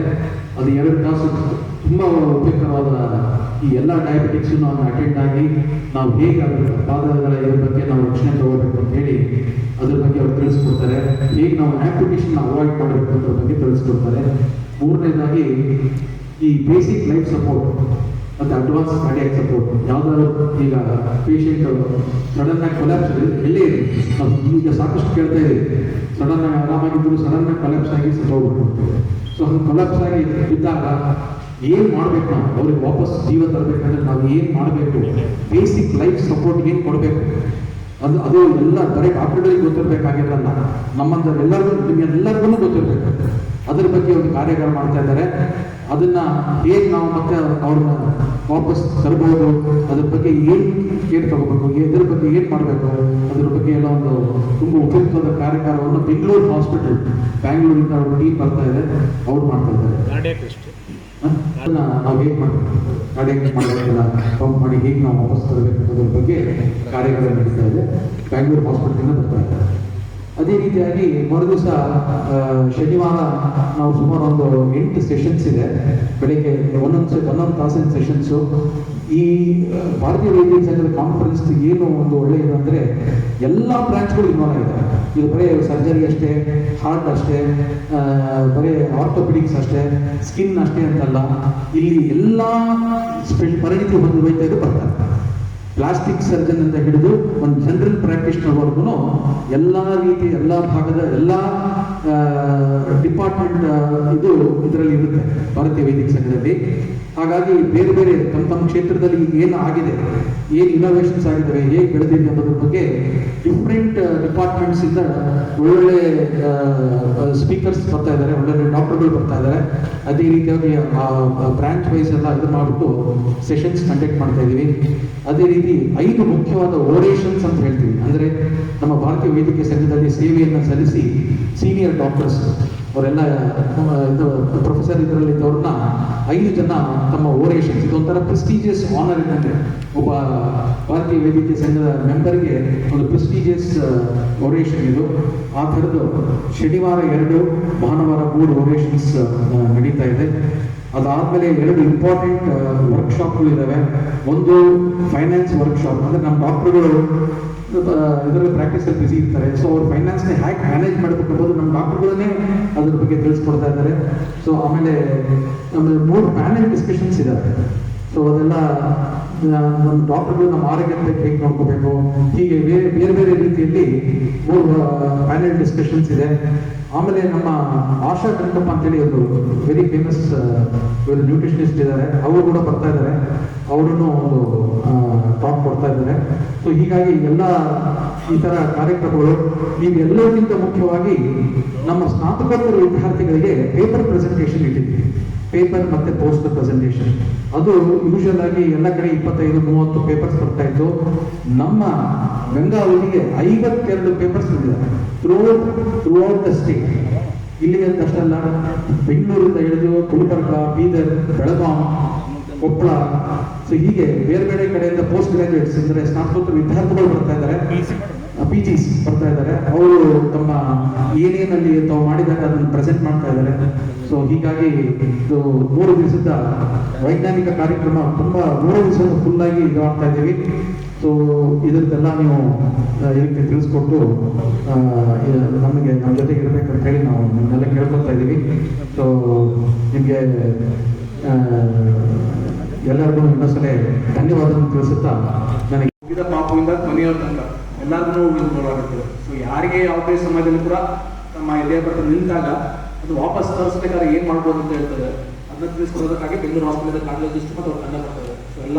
ಅದು ಎರಡು ತಾಸು ತುಂಬ ಉಪಯುಕ್ತವಾದ ಈ ಎಲ್ಲ ಡಯಾಬಿಟಿಕ್ಸು ನಾವು ಅಟೆಂಡ್ ಆಗಿ ನಾವು ಹೇಗೆ ಅದರ ಪಾದಗಳ ಇದ್ರ ಬಗ್ಗೆ ನಾವು ರಕ್ಷಣೆ ತಗೋಬೇಕು ಅಂತ ಹೇಳಿ ಅದ್ರ ಬಗ್ಗೆ ಅವ್ರು ತಿಳಿಸ್ಕೊಡ್ತಾರೆ. ಹೇಗೆ ನಾವು ಆ್ಯಪ್ಲಿಕೇಶನ್ ಅವಾಯ್ಡ್ ಮಾಡಬೇಕು ಅದ್ರ ಬಗ್ಗೆ ತಿಳಿಸ್ಕೊಡ್ತಾರೆ. ಮೂರನೇದಾಗಿ ಈ ಬೇಸಿಕ್ ಲೈಫ್ ಸಪೋರ್ಟ್ ಮತ್ತು ಅಡ್ವಾನ್ಸ್ ಕಾರ್ಡಿಯಾಕ್ ಸಪೋರ್ಟ್ ಯಾವ್ದಾದ್ರು ಈಗ ಪೇಷಂಟ್ ಸಡನ್ ಆಗಿ ಕೊಲ್ಯಾಪ್ಸ್ ಎಲ್ಲೇ ನಾವು ಈಗ ಸಾಕಷ್ಟು ಕೇಳ್ತಾ ಇದ್ದೀವಿ. ಸಡನ್ ಆಗಿ ಆರಾಮಾಗಿದ್ರು ಸಡನ್ ಆಗಿ ಕೊಲ್ಯಾಪ್ಸ್ ಆಗಿ ಸತ್ತೋಗ್ಬಿಟ್ಟು ಸೊ ಹಂಗೆ ಕೊಲ್ಯಾಪ್ಸ್ ಆಗಿ ಇದ್ದಾಗ ಏನು ಮಾಡಬೇಕು ನಾವು? ಅವ್ರಿಗೆ ವಾಪಸ್ ಜೀವ ತರಬೇಕಂದ್ರೆ ನಾವು ಏನು ಮಾಡಬೇಕು? ಬೇಸಿಕ್ ಲೈಫ್ ಸಪೋರ್ಟ್ ಏನು ಕೊಡಬೇಕು? ಅದು ಅದು ಎಲ್ಲ ಬರೀ ಡಾಕ್ಟರ್ಗಳಿಗೆ ಗೊತ್ತಿರಬೇಕಾಗಿರಲ್ಲ. ನಮ್ಮಂತ ಎಲ್ಲರಿಗೂ, ನಿಮ್ಗೆಲ್ಲರಿಗೂ ಗೊತ್ತಿರಬೇಕು. ಅದ್ರ ಬಗ್ಗೆ ಒಂದು ಕಾರ್ಯಾಗಾರ ಮಾಡ್ತಾ ಇದ್ದಾರೆ. ಅದನ್ನ ಹೇಗೆ ನಾವು ಮತ್ತೆ ಅವ್ರನ್ನ ವಾಪಸ್ ತರಬಹುದು ಅದ್ರ ಬಗ್ಗೆ ಏನು ಕೇರ್ ತಗೋಬೇಕು ಇದ್ರ ಬಗ್ಗೆ ಏನು ಮಾಡಬೇಕು ಅದ್ರ ಬಗ್ಗೆ ಎಲ್ಲ ಒಂದು ತುಂಬ ಉಪಯುಕ್ತವಾದ ಕಾರ್ಯಕ್ರಮವನ್ನು ಬೆಂಗಳೂರು ಹಾಸ್ಪಿಟಲ್ ಬ್ಯಾಂಗ್ಳೂರಿಂದ ಅವ್ರ ಟೀಮ್ ಬರ್ತಾ ಇದೆ ಅವ್ರು ಮಾಡ್ತಾ ಇದ್ದಾರೆ? ಅದನ್ನ ನಾವು ಹೇಗೆ ಮಾಡಬೇಕು ಕಾರ್ಡಿಯಾಕ್ ಮಾಡಬೇಕಲ್ಲ ಪಂಪ್ ಮಾಡಿ ಹೇಗೆ ನಾವು ವಾಪಸ್ ತರಬೇಕು ಅದ್ರ ಬಗ್ಗೆ ಕಾರ್ಯಗಳು ನಡೀತಾ ಇದೆ ಬ್ಯಾಂಗ್ಳೂರು ಹಾಸ್ಪಿಟಲಿಂದ ಬರ್ತಾ ಇದ್ದಾರೆ. ಅದೇ ರೀತಿಯಾಗಿ ಮರುದಿವಸ ಶನಿವಾರ ನಾವು ಸುಮಾರು ಒಂದು ಎಂಟು ಸೆಷನ್ಸ್ ಇದೆ. ಬೆಳಿಗ್ಗೆ ಒಂದೊಂದು ಒಂದೊಂದು ತಾಸಿನ ಸೆಷನ್ಸು ಈ ಭಾರತೀಯ ವೈದ್ಯ ಸಂಘದ ಕಾನ್ಫರೆನ್ಸ್ ಏನು ಒಂದು ಒಳ್ಳೆಯದು ಅಂದರೆ ಎಲ್ಲ ಬ್ರಾಂಚ್ಗಳು ಇನ್ವಾಲ್ವ್ ಆಗಿದೆ ಇದು ಬರೀ ಸರ್ಜರಿ ಅಷ್ಟೇ ಹಾರ್ಟ್ ಅಷ್ಟೇ ಬರೀ ಆರ್ಥೋಪಿಡಿಕ್ಸ್ ಅಷ್ಟೇ ಸ್ಕಿನ್ ಅಷ್ಟೇ ಅಂತಲ್ಲ. ಇಲ್ಲಿ ಎಲ್ಲ ಸ್ಪೆಷಲ್ ಪರಿಣಿತಿ ಹೊಂದಿದ ವೈದ್ಯರು ಬರ್ತಾರೆ. ಪ್ಲಾಸ್ಟಿಕ್ ಸರ್ಜನ್ ಅಂತ ಹಿಡಿದು ಒಂದು ಜನರಲ್ ಪ್ರಾಕ್ಟೀಸ್ನರ್ವರೆಗೂ ಎಲ್ಲ ರೀತಿ, ಎಲ್ಲ ಭಾಗದ, ಎಲ್ಲ ಡಿಪಾರ್ಟ್ಮೆಂಟ್ ಇದು ಇದರಲ್ಲಿ ಇರುತ್ತೆ ಭಾರತೀಯ ವೈದ್ಯಕೀಯ ಸಂಘದಲ್ಲಿ. ಹಾಗಾಗಿ ಬೇರೆ ಬೇರೆ ತಮ್ಮ ತಮ್ಮ ಕ್ಷೇತ್ರದಲ್ಲಿ ಏನು ಆಗಿದೆ, ಏನು ಇನೋವೇಷನ್ಸ್ ಆಗಿದ್ದಾವೆ ಹೇಗೆ ಬೆಳೆದಿದೆ ಅನ್ನೋದ್ರ ಬಗ್ಗೆ ಡಿಫ್ರೆಂಟ್ ಡಿಪಾರ್ಟ್ಮೆಂಟ್ಸ್ ಇಂದ ಒಳ್ಳೊಳ್ಳೆ ಸ್ಪೀಕರ್ಸ್ ಬರ್ತಾ ಇದ್ದಾರೆ ಒಳ್ಳೊಳ್ಳೆ ಡಾಕ್ಟರ್ಗಳು ಬರ್ತಾ ಇದ್ದಾರೆ ಅದೇ ರೀತಿಯಾಗಿ ಬ್ರಾಂಚ್ ವೈಸ್ ಎಲ್ಲ ಇದು ಮಾಡಿಬಿಟ್ಟು ಸೆಷನ್ಸ್ ಕಂಡಕ್ಟ್ ಮಾಡ್ತಾ ಇದ್ದೀವಿ ಅದೇ ರೀತಿ ಐದು ಮುಖ್ಯವಾದ ಓರೇಷನ್ಸ್ ಅಂತ ಹೇಳ್ತೀವಿ. ಅಂದರೆ ನಮ್ಮ ಭಾರತೀಯ ವೈದ್ಯಕೀಯ ಸಂಘದಲ್ಲಿ ಸೇವೆಯನ್ನು ಸಲ್ಲಿಸಿ ಸೀನಿಯರ್ ಡಾಕ್ಟರ್ಸ್ ಅವರೆಲ್ಲ ಇದು ಪ್ರೊಫೆಸರ್ ಇದರಲ್ಲಿ ಇದ್ದವ್ರನ್ನ ಐದು ಜನ ತಮ್ಮ ಓರೇಷನ್ಸ್ ಇದೊಂಥರ ಪ್ರೆಸ್ಟೀಜಿಯಸ್ ಆನರ್ ಇದ್ದಂತೆ ಒಬ್ಬ ಭಾರತೀಯ ವೈದ್ಯಕೀಯ ಸಂಘದ ಮೆಂಬರ್ಗೆ ಒಂದು ಪ್ರೆಸ್ಟೀಜಿಯಸ್ ಓರೇಷನ್ ಇದು. ಆ ಥರದ್ದು ಶನಿವಾರ ಎರಡು, ಭಾನುವಾರ ಮೂರು ಓರೇಷನ್ಸ್ ನಡೀತಾ ಇದೆ. ಅದಾದಮೇಲೆ ಎರಡು ಇಂಪಾರ್ಟೆಂಟ್ ವರ್ಕ್ಶಾಪ್ಗಳು ಇದ್ದಾವೆ ಒಂದು ಫೈನಾನ್ಸ್ ವರ್ಕ್ಶಾಪ್ ಅಂದರೆ ನಮ್ಮ ಡಾಕ್ಟರ್ಗಳು ಇದರಲ್ಲಿ ಪ್ರಾಕ್ಟೀಸಲ್ಲಿ ಬಿಸಿ ಇರ್ತಾರೆ. ಸೊ ಅವ್ರು ಫೈನಾನ್ಸ್ನ ಹ್ಯಾಕ್ ಮ್ಯಾನೇಜ್ ಮಾಡ್ಬೇಕು ಅನ್ನೋದು ನಮ್ಮ ಡಾಕ್ಟರ್ಗಳನ್ನೇ ಅದ್ರ ಬಗ್ಗೆ ತಿಳಿಸ್ಕೊಡ್ತಾ ಇದ್ದಾರೆ. ಸೊ ಆಮೇಲೆ ನಮ್ಮ ಮೂರು ಪ್ಯಾನೆಲ್ ಡಿಸ್ಕಷನ್ಸ್ ಇದ್ದಾವೆ ಸೊ ಅದೆಲ್ಲ ನಮ್ಮ ಡಾಕ್ಟರ್ಗಳು ನಮ್ಮ ಆರೋಗ್ಯದ ಹೇಗೆ ನೋಡ್ಕೋಬೇಕು? ಹೀಗೆ ಬೇರೆ ಬೇರೆ ಬೇರೆ ರೀತಿಯಲ್ಲಿ ಮೂರು ಪ್ಯಾನೆಲ್ ಡಿಸ್ಕಷನ್ಸ್ ಇದೆ. ಆಮೇಲೆ ನಮ್ಮ ಆಶಾ ಕಂಕಪ್ಪ ಅಂತೇಳಿ ಒಂದು ವೆರಿ ಫೇಮಸ್ ಇವರು ನ್ಯೂಟ್ರಿಷನಿಸ್ಟ್ ಇದ್ದಾರೆ. ಅವರು ಕೂಡ ಬರ್ತಾ ಇದ್ದಾರೆ. ಅವರನ್ನು ಒಂದು ಟಾಕ್ ಕೊಡ್ತಾ ಇದ್ದಾರೆ. ಸೊ ಹೀಗಾಗಿ ಎಲ್ಲ ಈ ಥರ ಕಾರ್ಯಕ್ರಮಗಳು ಎಲ್ಲರಿಗಿಂತ ಮುಖ್ಯವಾಗಿ ನಮ್ಮ ಸ್ನಾತಕೋತ್ತರ ವಿದ್ಯಾರ್ಥಿಗಳಿಗೆ ಪೇಪರ್ ಪ್ರೆಸೆಂಟೇಷನ್ ಇಟ್ಟಿದ್ದೀವಿ ಪೇಪರ್ ಮತ್ತೆ ಪೋಸ್ಟರ್ ಪ್ರೆಸೆಂಟೇಷನ್ ಅದು ಯೂಶುವಲ್ ಆಗಿ ಎಲ್ಲ ಕಡೆ ಇಪ್ಪತ್ತೈದು, ಮೂವತ್ತು ಪೇಪರ್ಸ್ ಬರ್ತಾ ಇತ್ತು. ನಮ್ಮ ಗಂಗಾವತಿಗೆ ಐವತ್ತೆರಡು ಪೇಪರ್ಸ್ ಬಂದಿದ್ದಾರೆ through throughout the state ಇಲ್ಲಿ ಅಂತಷ್ಟೇ ಅಲ್ಲ ಬೆಂಗಳೂರಿಂದ ಹಿಡಿದು ಗುಲ್ಬರ್ಗ, ಬೀದರ್, ಬೆಳಗಾಂ, ಕೊಪ್ಪಳ. ಸೊ ಹೀಗೆ ಬೇರೆ ಬೇರೆ ಕಡೆಯಿಂದ ಪೋಸ್ಟ್ ಗ್ರಾಜುಯೇಟ್ಸ್ ಅಂದರೆ ಸ್ನಾತಕೋತ್ತರ ವಿದ್ಯಾರ್ಥಿಗಳು ಬರ್ತಾ ಇದ್ದಾರೆ. ಪಿ ಜಿಸ್ ಬರ್ತಾ ಇದ್ದಾರೆ. ಅವರು ತಮ್ಮ ಏನೇನಲ್ಲಿ ತಾವು ಮಾಡಿದಾಗ ಅದನ್ನು ಪ್ರೆಸೆಂಟ್ ಮಾಡ್ತಾ ಇದ್ದಾರೆ. ಸೊ ಹೀಗಾಗಿ ಇದು ಮೂರು ದಿವಸದ ವೈಜ್ಞಾನಿಕ ಕಾರ್ಯಕ್ರಮ ತುಂಬ ಮೂರು ದಿವಸ ಫುಲ್ ಆಗಿ ಇದು ಆಗ್ತಾ ಇದ್ದೀವಿ. ಸೊ ಇದರದ್ದೆಲ್ಲ ನೀವು ಇದಕ್ಕೆ ತಿಳಿಸ್ಕೊಟ್ಟು ನಮಗೆ ನಮ್ಮ ಜೊತೆಗೆ ಇರಬೇಕಂತ ಹೇಳಿ ನಾವು ನಿಮ್ಮೆಲ್ಲ ಕೇಳ್ಕೊತಾ ಇದ್ದೀವಿ. ಸೊ ನಿಮಗೆ ಎಲ್ಲರಿಗೂ ಇನ್ನೊಂದ್ಸಲ ಧನ್ಯವಾದ ತಿಳಿಸುತ್ತಾ ನನಗೆ ಪಾಪದಿಂದ ಕೊನೆಯ ತನಕ ಎಲ್ಲರನ್ನೂ ಇದು ಮಾಡಲಾಗುತ್ತದೆ ಸೊ ಯಾರಿಗೆ ಯಾವುದೇ ಸಮಯದಲ್ಲಿ ಕೂಡ ತಮ್ಮ ಎಲೆಯ ಬಟ್ಟೆ ನಿಂತಾಗ ಅದು ವಾಪಸ್ ತರಿಸ್ಬೇಕಾದ್ರೆ ಏನು ಮಾಡ್ಬೋದು ಅಂತ ಹೇಳ್ತಾರೆ. ಅದನ್ನ ತಿಳಿಸ್ಕೊಡೋದಕ್ಕಾಗಿ ಬೆಂಗಳೂರು ಹಾಸ್ಪಿಟಲ್ ಕಾರ್ಡಿಯಾಲಜಿಸ್ಟ್ ಮತ್ತು ಅವ್ರು ತಂಡ ಬರ್ತಾರೆ ಸೊ ಎಲ್ಲ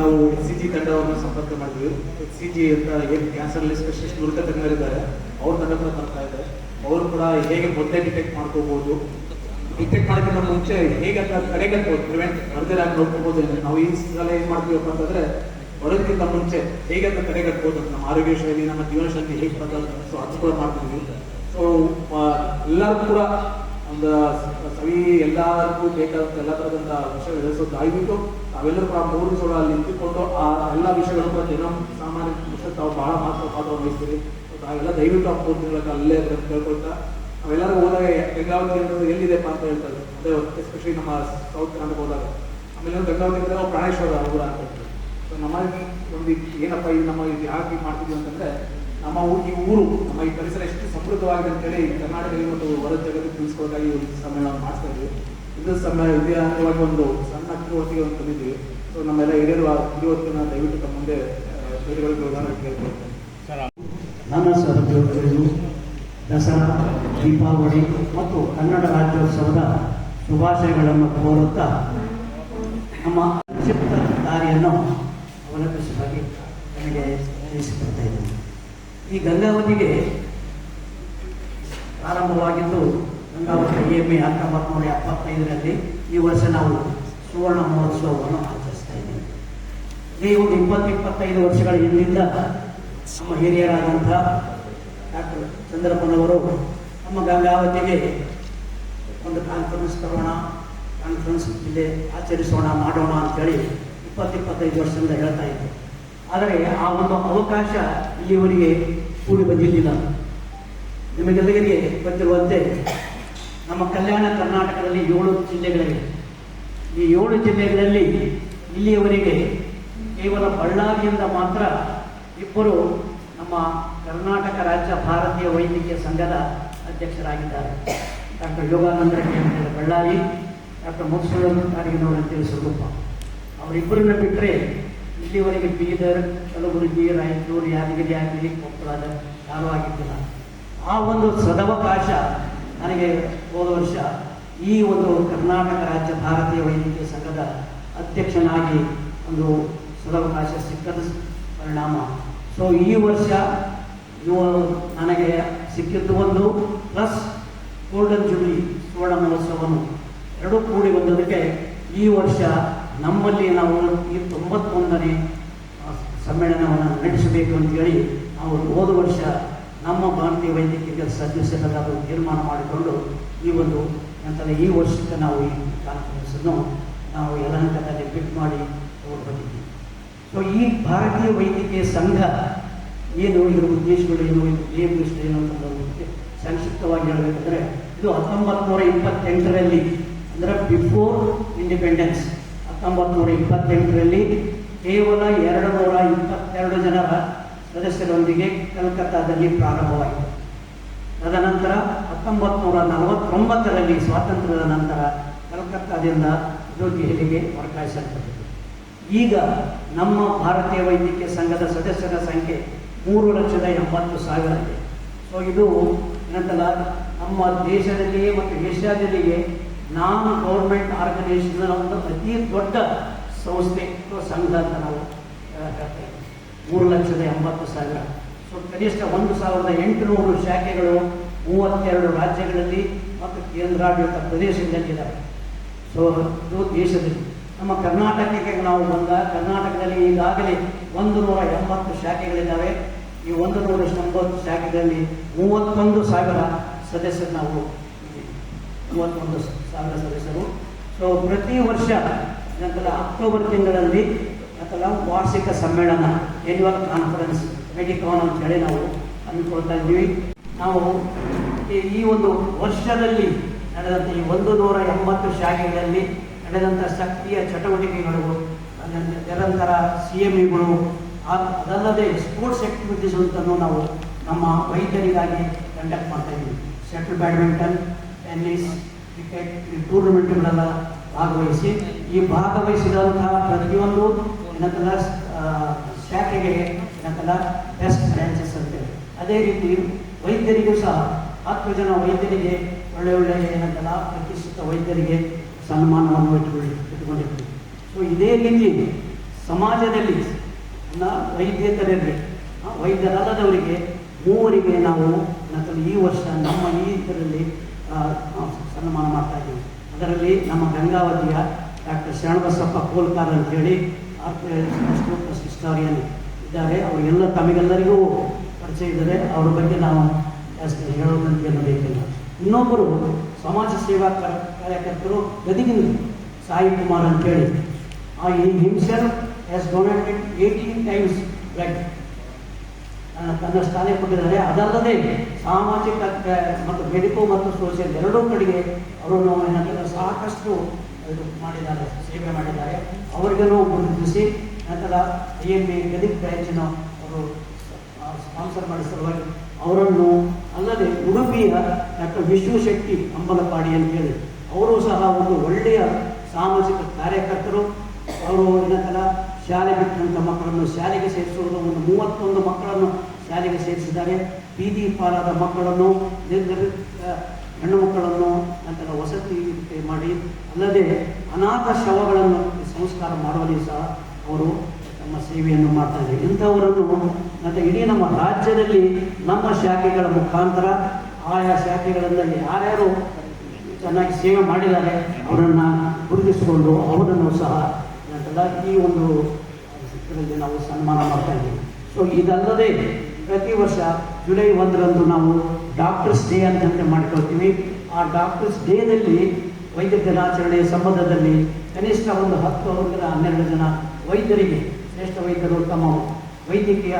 ನಾವು ಸಿ ಜಿ ತಂಡವನ್ನು ಸಂಪರ್ಕ ಮಾಡಿದ್ವಿ. ಸಿ ಜಿ ಅಂತ ಏನು ಕ್ಯಾನ್ಸರ್ಲಿ ಸ್ಪೆಷಲಿಸ್ಟ್ ನುರಿತ ತಜ್ಞರಿದ್ದಾರೆ. ಅವ್ರ ತಂಡ ಕೂಡ ಬರ್ತಾ ಇದೆ. ಅವರು ಕೂಡ ಹೇಗೆ ಮೊದಲೇ ಡಿಟೆಕ್ಟ್ ಮಾಡ್ಕೋಬಹುದು ಡಿಟೆಕ್ಟ್ ಮಾಡೋಕ್ಕಿಂತ ಮುಂಚೆ ಹೇಗೆ ಅಂತ ತಡೆಗಟ್ಬೋದು ಪ್ರಿವೆಂಟ್ ಬರ್ದಿರಾಗಿ ನೋಡ್ಕೋಬಹುದು ನಾವು ಈ ಸಲ ಏನು ಮಾಡ್ತೀವಪ್ಪ ಅಂತಂದ್ರೆ ಬರೋದಕ್ಕಿಂತ ಮುಂಚೆ ಹೇಗೆ ಅಂತ ತಡೆಗಟ್ಬೋದು? ನಮ್ಮ ಆರೋಗ್ಯ ಶೈಲಿ, ನಮ್ಮ ಜೀವನ ಶೈಲಿ ಹೇಗೆ ಸೊ ಅದು ಕೂಡ ಮಾಡ್ತಿದ್ವಿ ಸೊ ಎಲ್ಲರೂ ಕೂಡ ಒಂದು ಸವಿ ಎಲ್ಲರಿಗೂ ಬೇಕಾದಂತ, ಎಲ್ಲ ತರದಂತ ವಿಷಯಗಳು ಎದುರಿಸೋದಾಗಿತ್ತು ನಾವೆಲ್ಲರೂ ಕೂಡ ಮೂರು ಸೋಳ ಅಲ್ಲಿ ನಿಂತುಕೊಂಡು ಆ ಎಲ್ಲ ವಿಷಯಗಳು ಕೂಡ ಜನ ಸಾಮಾನ್ಯ ವಿಷಯ ತಾವು ಬಹಳ ಮಹತ್ವ ಪಾತ್ರ ವಹಿಸ್ತೀರಿ ಸೊ ತಾವೆಲ್ಲ ದಯವಿಟ್ಟು ಆ ಮೂರು ತಿಂಗಳ ಅಲ್ಲೇ ಕೇಳ್ಕೊಳ್ತಾ, ನಾವೆಲ್ಲರೂ ಹೋದಾಗ ಗಂಗಾವತಿ ಅನ್ನೋದು ಎಲ್ಲಿದೆಪ್ಪ ಅಂತ ಹೇಳ್ತಾರೆ. ಅದೇ ಎಸ್ಪೆಷಲಿ ನಮ್ಮ ಸೌತ್ ಕರ್ನಾಟಕ ಹೋದಾಗ. ಆಮೇಲೆ ಗಂಗಾವತಿ ನಾವು ಪ್ರಾಣೇಶ್ವರ ಅವರು ಅಂತ ಹೇಳ್ತೀವಿ ಸೊ ನಮಗೆ ಒಂದು ಏನಪ್ಪ ಇದು ನಮ್ಮ ಇದು ಯಾಕೆ ಮಾಡ್ತಿದ್ವಿ ಅಂತಂದ್ರೆ ನಮ್ಮ ಊರು ಈ ಊರು ನಮ್ಮ ಈ ಪರಿಸರ ಎಷ್ಟು ಸಮೃದ್ಧವಾಗಿದೆ ಅಂತೇಳಿ ಹೇಳಿ ಕರ್ನಾಟಕದಲ್ಲಿ ಮತ್ತು ಹೊರ ಜಗತ್ತಿಗೆ ತಿಳಿಸ್ಕೊಡೋದಾಗಿ ಒಂದು ಸಮ್ಮೇಳನ ಮಾಡ್ತಾ ಇದ್ವಿ. ಇದು ಸಮ್ಮೇಳನ ಇದೇ ಅಂಗವಾಗಿ ಒಂದು ಸಣ್ಣ ಕಿರುವತ್ತಿಗೆ ಒಂದು ತಂದಿದ್ವಿ. ಸೊ ನಮ್ಮೆಲ್ಲ ಹಿರಿಯರು ಆ ದಯವಿಟ್ಟು ತಮ್ಮ ಮುಂದೆ ಬೇರೆಗಳಿಗೆ ಉದಾಹರಣೆ ಕೇಳ್ಕೊಳ್ತೇನೆ. ನನ್ನ ಸಹೋದ್ಯೋಗಿಗಳು ದಸರಾ ದೀಪಾವಳಿ ಮತ್ತು ಕನ್ನಡ ರಾಜ್ಯೋತ್ಸವದ ಶುಭಾಶಯಗಳನ್ನು ಕೋರುತ್ತಾ ನಮ್ಮ ಸಂಕ್ಷಿಪ್ತ ದಾರಿಯನ್ನು ಅವಲಂಬಿಸುವಾಗಿ ನನಗೆ ತಿಳಿಸಿಕೊಡ್ತಾ ಇದ್ದೇನೆ ಈ ಗಂಗಾವತಿಗೆ ಪ್ರಾರಂಭವಾಗಿದ್ದು ಗಂಗಾವತಿ ಎ ಮೇ ಹತ್ತೊಂಬತ್ತು ನೂರ ಎಪ್ಪತ್ತೈದರಲ್ಲಿ ಈ ವರ್ಷ ನಾವು ಸುವರ್ಣ ಮಹೋತ್ಸವವನ್ನು ಆಚರಿಸ್ತಾ ಇದ್ದೇವೆ. ಈ ಒಂದು ಇಪ್ಪತ್ತು ಇಪ್ಪತ್ತೈದು ವರ್ಷಗಳ ಹಿಂದಿಂದ ನಮ್ಮ ಹಿರಿಯರಾದಂಥ ಡಾಕ್ಟರ್ ಚಂದ್ರಪ್ಪನವರು ನಮ್ಮ ಗಂಗಾವತಿಗೆ ಒಂದು ಕಾನ್ಫರೆನ್ಸ್ ತರೋಣ ಕಾನ್ಫರೆನ್ಸ್ ಇಲ್ಲಿ ಆಚರಿಸೋಣ, ಮಾಡೋಣ ಅಂತೇಳಿ ಇಪ್ಪತ್ತು ಇಪ್ಪತ್ತೈದು ವರ್ಷದಿಂದ ಹೇಳ್ತಾ ಇದ್ದೆ. ಆದರೆ ಆ ಒಂದು ಅವಕಾಶ ಇಲ್ಲಿವರಿಗೆ ಕೂಡಿ ಬಂದಿರಲಿಲ್ಲ. ನಿಮಗೆಲ್ಲರಿಗೆ ಗೊತ್ತಿರುವಂತೆ ನಮ್ಮ ಕಲ್ಯಾಣ ಕರ್ನಾಟಕದಲ್ಲಿ ಏಳು ಜಿಲ್ಲೆಗಳಿವೆ. ಈ ಏಳು ಜಿಲ್ಲೆಗಳಲ್ಲಿ ಇಲ್ಲಿಯವರೆಗೆ ಕೇವಲ ಬಳ್ಳಾರಿಯಿಂದ ಮಾತ್ರ ಇಬ್ಬರು ನಮ್ಮ ಕರ್ನಾಟಕ ರಾಜ್ಯ ಭಾರತೀಯ ವೈದ್ಯಕೀಯ ಸಂಘದ ಅಧ್ಯಕ್ಷರಾಗಿದ್ದಾರೆ. ಡಾಕ್ಟರ್ ಯೋಗಾನಂದ ರೆಡ್ಡಿ ಬಳ್ಳಾರಿ, ಡಾಕ್ಟರ್ ಮುತ್ಸೂರು ಕಾರಿಗೆ ಅಂತೇಳಿ ಸ್ವರೂಪ ಅವರಿಬ್ಬರನ್ನ ಬಿಟ್ಟರೆ ಇಲ್ಲಿವರೆಗೆ ಬೀದರ್, ಕಲಬುರಗಿ, ರಾಯಚೂರು, ಯಾದಗಿರಿ ಆಗಲಿ ಕೊಪ್ಪಳದ ಯಾರೂ ಆಗಿದ್ದಿಲ್ಲ. ಆ ಒಂದು ಸದವಕಾಶ ನನಗೆ ಹೋದ ವರ್ಷ ಈ ಒಂದು ಕರ್ನಾಟಕ ರಾಜ್ಯ ಭಾರತೀಯ ವೈದ್ಯಕೀಯ ಸಂಘದ ಅಧ್ಯಕ್ಷನಾಗಿ ಒಂದು ಸದವಕಾಶ ಸಿಕ್ಕದ ಪರಿಣಾಮ. ಸೊ ಈ ವರ್ಷ ಇವು ನನಗೆ ಸಿಕ್ಕಿದ್ದು ಒಂದು ಪ್ಲಸ್ ಗೋಲ್ಡನ್ ಜುಬ್ಲಿ ಸುವರ್ಣ ಮಹೋತ್ಸವವನ್ನು ಎರಡೂ ಕೂಡಿ ಬಂದದಕ್ಕೆ ಈ ವರ್ಷ ನಮ್ಮಲ್ಲಿ ನಾವು ಈ ತೊಂಬತ್ತೊಂದನೇ ಸಮ್ಮೇಳನವನ್ನು ನಡೆಸಬೇಕು ಅಂತೇಳಿ ನಾವು ಹೋದ ವರ್ಷ ನಮ್ಮ ಭಾರತೀಯ ವೈದ್ಯಕೀಯ ಸದಸ್ಯರಾದ ತೀರ್ಮಾನ ಮಾಡಿಕೊಂಡು ಈ ಒಂದು ನಂತರ ಈ ವರ್ಷಕ್ಕೆ ನಾವು ಈ ಕಾನ್ಫರೆನ್ಸನ್ನು ನಾವು ಯಲಹಂಕದಲ್ಲಿ ಬಿಟ್ ಮಾಡಿ ತಗೊಂಡು ಬಂದಿದ್ದೀವಿ ಸೊ ಈ ಭಾರತೀಯ ವೈದ್ಯಕೀಯ ಸಂಘ ಏನು, ಇದರ ಉದ್ದೇಶಗಳು ಏನು ಇದು ಏಮ್ ಏನು ಅಂತ ಸಂಕ್ಷಿಪ್ತವಾಗಿ ಹೇಳಬೇಕಂದ್ರೆ, ಇದು ಹತ್ತೊಂಬತ್ತು ನೂರ ಇಪ್ಪತ್ತೆಂಟರಲ್ಲಿ ಅಂದರೆ ಬಿಫೋರ್ ಇಂಡಿಪೆಂಡೆನ್ಸ್ ಹತ್ತೊಂಬತ್ತು ಇಪ್ಪತ್ತೆಂಟರಲ್ಲಿ ಕೇವಲ ಎರಡು ನೂರ ಇಪ್ಪತ್ತೆರಡು ಜನರ ಸದಸ್ಯರೊಂದಿಗೆ ಕಲ್ಕತ್ತಾದಲ್ಲಿ ಪ್ರಾರಂಭವಾಯಿತು. ತದನಂತರ ಹತ್ತೊಂಬತ್ತು ನೂರ ನಲವತ್ತೊಂಬತ್ತರಲ್ಲಿ ಸ್ವಾತಂತ್ರ್ಯದ ನಂತರ ಕಲ್ಕತ್ತಾದಿಂದ ಇದು ದೆಹಲಿಗೆ ವರ್ಗಾಯಿಸಲ್ಪಟ್ಟಿತು. ಈಗ ನಮ್ಮ ಭಾರತೀಯ ವೈದ್ಯಕೀಯ ಸಂಘದ ಸದಸ್ಯರ ಸಂಖ್ಯೆ ಮೂರು ಲಕ್ಷದ ಎಂಬತ್ತು ಸಾವಿರ ಇದೆ. ಸೊ ಇದು ಏನಂತಲ್ಲ, ನಮ್ಮ ದೇಶದಲ್ಲಿಯೇ ಮತ್ತು ಏಷ್ಯಾದಲ್ಲಿಯೇ ನಾನ್ ಗೌರ್ಮೆಂಟ್ ಆರ್ಗನೈಸೇಷನ್ ಒಂದು ಅತಿ ದೊಡ್ಡ ಸಂಸ್ಥೆ ಸಂಘ ಅಂತ ನಾವು ಮೂರು ಲಕ್ಷದ ಎಂಬತ್ತು ಸಾವಿರ. ಸೊ, ಕನಿಷ್ಠ ಒಂದು ಸಾವಿರದ ಎಂಟುನೂರು ಶಾಖೆಗಳು ಮೂವತ್ತೆರಡು ರಾಜ್ಯಗಳಲ್ಲಿ ಮತ್ತು ಕೇಂದ್ರಾಡಳಿತ ಪ್ರದೇಶಗಳಲ್ಲಿದ್ದಾವೆ. ಸೊ, ಇದು ದೇಶದಲ್ಲಿ. ನಮ್ಮ ಕರ್ನಾಟಕಕ್ಕೆ ನಾವು ಬಂದ, ಕರ್ನಾಟಕದಲ್ಲಿ ಈಗಾಗಲೇ ಒಂದು ನೂರ ಎಂಬತ್ತು ಶಾಖೆಗಳಿದ್ದಾವೆ. ಈ ಒಂದು ನೂರ ಎಂಬತ್ತು ಶಾಖೆಗಳಲ್ಲಿ ಮೂವತ್ತೊಂದು ಸಾವಿರ ಸದಸ್ಯರು ನಾವು ಮೂವತ್ತೊಂದು ಸಾವಿರ ಸದಸ್ಯರು ಸೊ ಪ್ರತಿ ವರ್ಷ, ನಂತರ ಅಕ್ಟೋಬರ್ ತಿಂಗಳಲ್ಲಿ ಅಥವಾ ವಾರ್ಷಿಕ ಸಮ್ಮೇಳನ ಎನ್ಯುವಲ್ ಕಾನ್ಫರೆನ್ಸ್ ಮೆಡಿಕಾನ್ ಅಂತ ಹೇಳಿ ನಾವು ಹಮ್ಮಿಕೊಳ್ತಾ ಇದ್ದೀವಿ. ನಾವು ಈ- ಒಂದು ವರ್ಷದಲ್ಲಿ ನಡೆದಂಥ ಈ ಒಂದು ನೂರ ಎಂಬತ್ತು ಶಾಖೆಗಳಲ್ಲಿ ನಡೆದಂಥ ಶಕ್ತಿಯ ಚಟುವಟಿಕೆಗಳು ನಿರಂತರ ಸಿ ಎಂ ಇಗಳು ಅದಲ್ಲದೆ ಸ್ಪೋರ್ಟ್ಸ್ ಆಕ್ಟಿವಿಟೀಸ್ ಅಂತಲೂ ನಾವು ನಮ್ಮ ವೈದ್ಯರಿಗಾಗಿ ಕಂಡಕ್ಟ್ ಮಾಡ್ತಾ ಇದ್ದೀವಿ. ಶಟಲ್ ಬ್ಯಾಡ್ಮಿಂಟನ್ ಟೆನ್ನಿಸ್ ಕ್ರಿಕೆಟ್ ಈ ಟೂರ್ನಮೆಂಟ್ಗಳೆಲ್ಲ ಭಾಗವಹಿಸಿ ಈ ಭಾಗವಹಿಸಿದಂತಹ ಪ್ರತಿಯೊಂದು ಏನಂತಲ್ಲ ಶಾಖೆಗೆ ಏನಂತಲ್ಲ ಬೆಸ್ಟ್ ಬ್ರಾಂಚಸ್ ಅಂತೇಳಿ ಅದೇ ರೀತಿ ವೈದ್ಯರಿಗೂ ಸಹ ಹತ್ತು ಜನ ವೈದ್ಯರಿಗೆ ಒಳ್ಳೆ ಒಳ್ಳೆ ಏನಂತಲ್ಲ ಪ್ರತಿಷ್ಠಿತ ವೈದ್ಯರಿಗೆ ಸನ್ಮಾನವನ್ನು ಇಟ್ಕೊಳ್ಳಿ ಇಟ್ಟುಕೊಂಡಿರ್ತೀವಿ ಸೊ ಇದೇ ರೀತಿ ಸಮಾಜದಲ್ಲಿ ಆ, ವೈದ್ಯರಲ್ಲದವರಿಗೆ ಮೂವರಿಗೆ ನಾವು ಈ ವರ್ಷ ನಮ್ಮ ಈ ಇದರಲ್ಲಿ ಸನ್ಮಾನ ಮಾಡ್ತಾ ಇದ್ದೀವಿ. ಅದರಲ್ಲಿ ನಮ್ಮ ಗಂಗಾವತಿಯ ಡಾಕ್ಟರ್ ಶರಣಬಸಪ್ಪ ಕೋಲ್ಕಾರ್ ಅಂತೇಳಿ ಹಿಸ್ಟಾರಿಯನ್ ಇದ್ದಾರೆ. ಅವರಿಗೆಲ್ಲ ತಮಗೆಲ್ಲರಿಗೂ ಪರಿಚಯ ಇದ್ದಾರೆ. ಅವ್ರ ಬಗ್ಗೆ ನಾವು ಜಾಸ್ತಿ ಹೇಳೋದಂತ ಏನು ಬೇಕಿಲ್ಲ. ಇನ್ನೊಬ್ಬರು ಸಮಾಜ ಸೇವಾ ಕಾರ್ಯಕರ್ತರು ಗದಗಿನ ಸಾಯಿ ಕುಮಾರ್ ಅಂತೇಳಿ. ಆ himself has donated eighteen times blood ತನ್ನ ಸ್ಥಾನ ಕೊಟ್ಟಿದ್ದಾರೆ ಅದಲ್ಲದೆ ಸಾಮಾಜಿಕ ಮತ್ತು ಮೆಡಿಕೋ ಮತ್ತು ಸೋಷಿಯಲ್ ಎರಡೂ ಕಡೆಗೆ ಅವರನ್ನು ಏನಂತಂದ್ರೆ ಸಾಕಷ್ಟು ಇದು ಮಾಡಿದ್ದಾರೆ, ಸೇವೆ ಮಾಡಿದ್ದಾರೆ. ಅವರಿಗೂ ಗುರುತಿಸಿ ನಂತರ ಐ ಎಂ ಎ ಗದಿಕ್ ಬ್ಯಾಂಚಿನ ಅವರು ಸ್ಪಾನ್ಸರ್ ಮಾಡಿದ ಸಲುವಾಗಿ ಅವರನ್ನು ಅಲ್ಲದೆ ಉಡುಪಿಯ ಡಾಕ್ಟರ್ ವಿಶ್ವಶಕ್ತಿ ಅಂಬಲಪಾಡಿ ಅಂತ ಹೇಳಿ ಅವರು ಸಹ ಒಂದು ಒಳ್ಳೆಯ ಸಾಮಾಜಿಕ ಕಾರ್ಯಕರ್ತರು. ಅವರು ಏನಂತಲ್ಲ ಶಾಲೆ ಬಿಟ್ಟಂಥ ಮಕ್ಕಳನ್ನು ಶಾಲೆಗೆ ಸೇರಿಸುವುದು ಒಂದು ಮೂವತ್ತೊಂದು ಮಕ್ಕಳನ್ನು ಶಾಲೆಗೆ ಸೇರಿಸಿದ್ದಾರೆ. ಬೀದಿ ಪಾಲಾದ ಮಕ್ಕಳನ್ನು ಹೆಣ್ಣು ಮಕ್ಕಳನ್ನು ನಂತರ ವಸತಿ ಮಾಡಿ, ಅಲ್ಲದೆ ಅನಾಥ ಶವಗಳನ್ನು ಸಂಸ್ಕಾರ ಮಾಡುವಲ್ಲಿ ಸಹ ಅವರು ತಮ್ಮ ಸೇವೆಯನ್ನು ಮಾಡ್ತಾ ಇದ್ದಾರೆ. ಇಂಥವರನ್ನು ಮತ್ತು ಇಡೀ ನಮ್ಮ ರಾಜ್ಯದಲ್ಲಿ ನಮ್ಮ ಶಾಖೆಗಳ ಮುಖಾಂತರ ಆಯಾ ಶಾಖೆಗಳಲ್ಲಿ ಯಾರ್ಯಾರು ಚೆನ್ನಾಗಿ ಸೇವೆ ಮಾಡಿದ್ದಾರೆ, ಅವರನ್ನು ಗುರುತಿಸಿಕೊಂಡು ಅವರನ್ನು ಸಹ ಈ ಒಂದು ಇದರಲ್ಲಿ ನಾವು ಸನ್ಮಾನ ಮಾಡ್ತಾ ಇದ್ದೀವಿ. ಸೊ ಇದಲ್ಲದೆ ಪ್ರತಿ ವರ್ಷ ಜುಲೈ ಒಂದರಂದು ನಾವು ಡಾಕ್ಟರ್ಸ್ ಡೇ ಅಂತ ಮಾಡ್ಕೊಳ್ತೀವಿ. ಆ ಡಾಕ್ಟರ್ಸ್ ಡೇದಲ್ಲಿ ವೈದ್ಯ ದಿನಾಚರಣೆಯ ಸಂಬಂಧದಲ್ಲಿ ಕನಿಷ್ಠ ಒಂದು ಹತ್ತು ಹತ್ತಿರ ಹನ್ನೆರಡು ಜನ ವೈದ್ಯರಿಗೆ, ಶ್ರೇಷ್ಠ ವೈದ್ಯರು ತಮ್ಮ ವೈದ್ಯಕೀಯ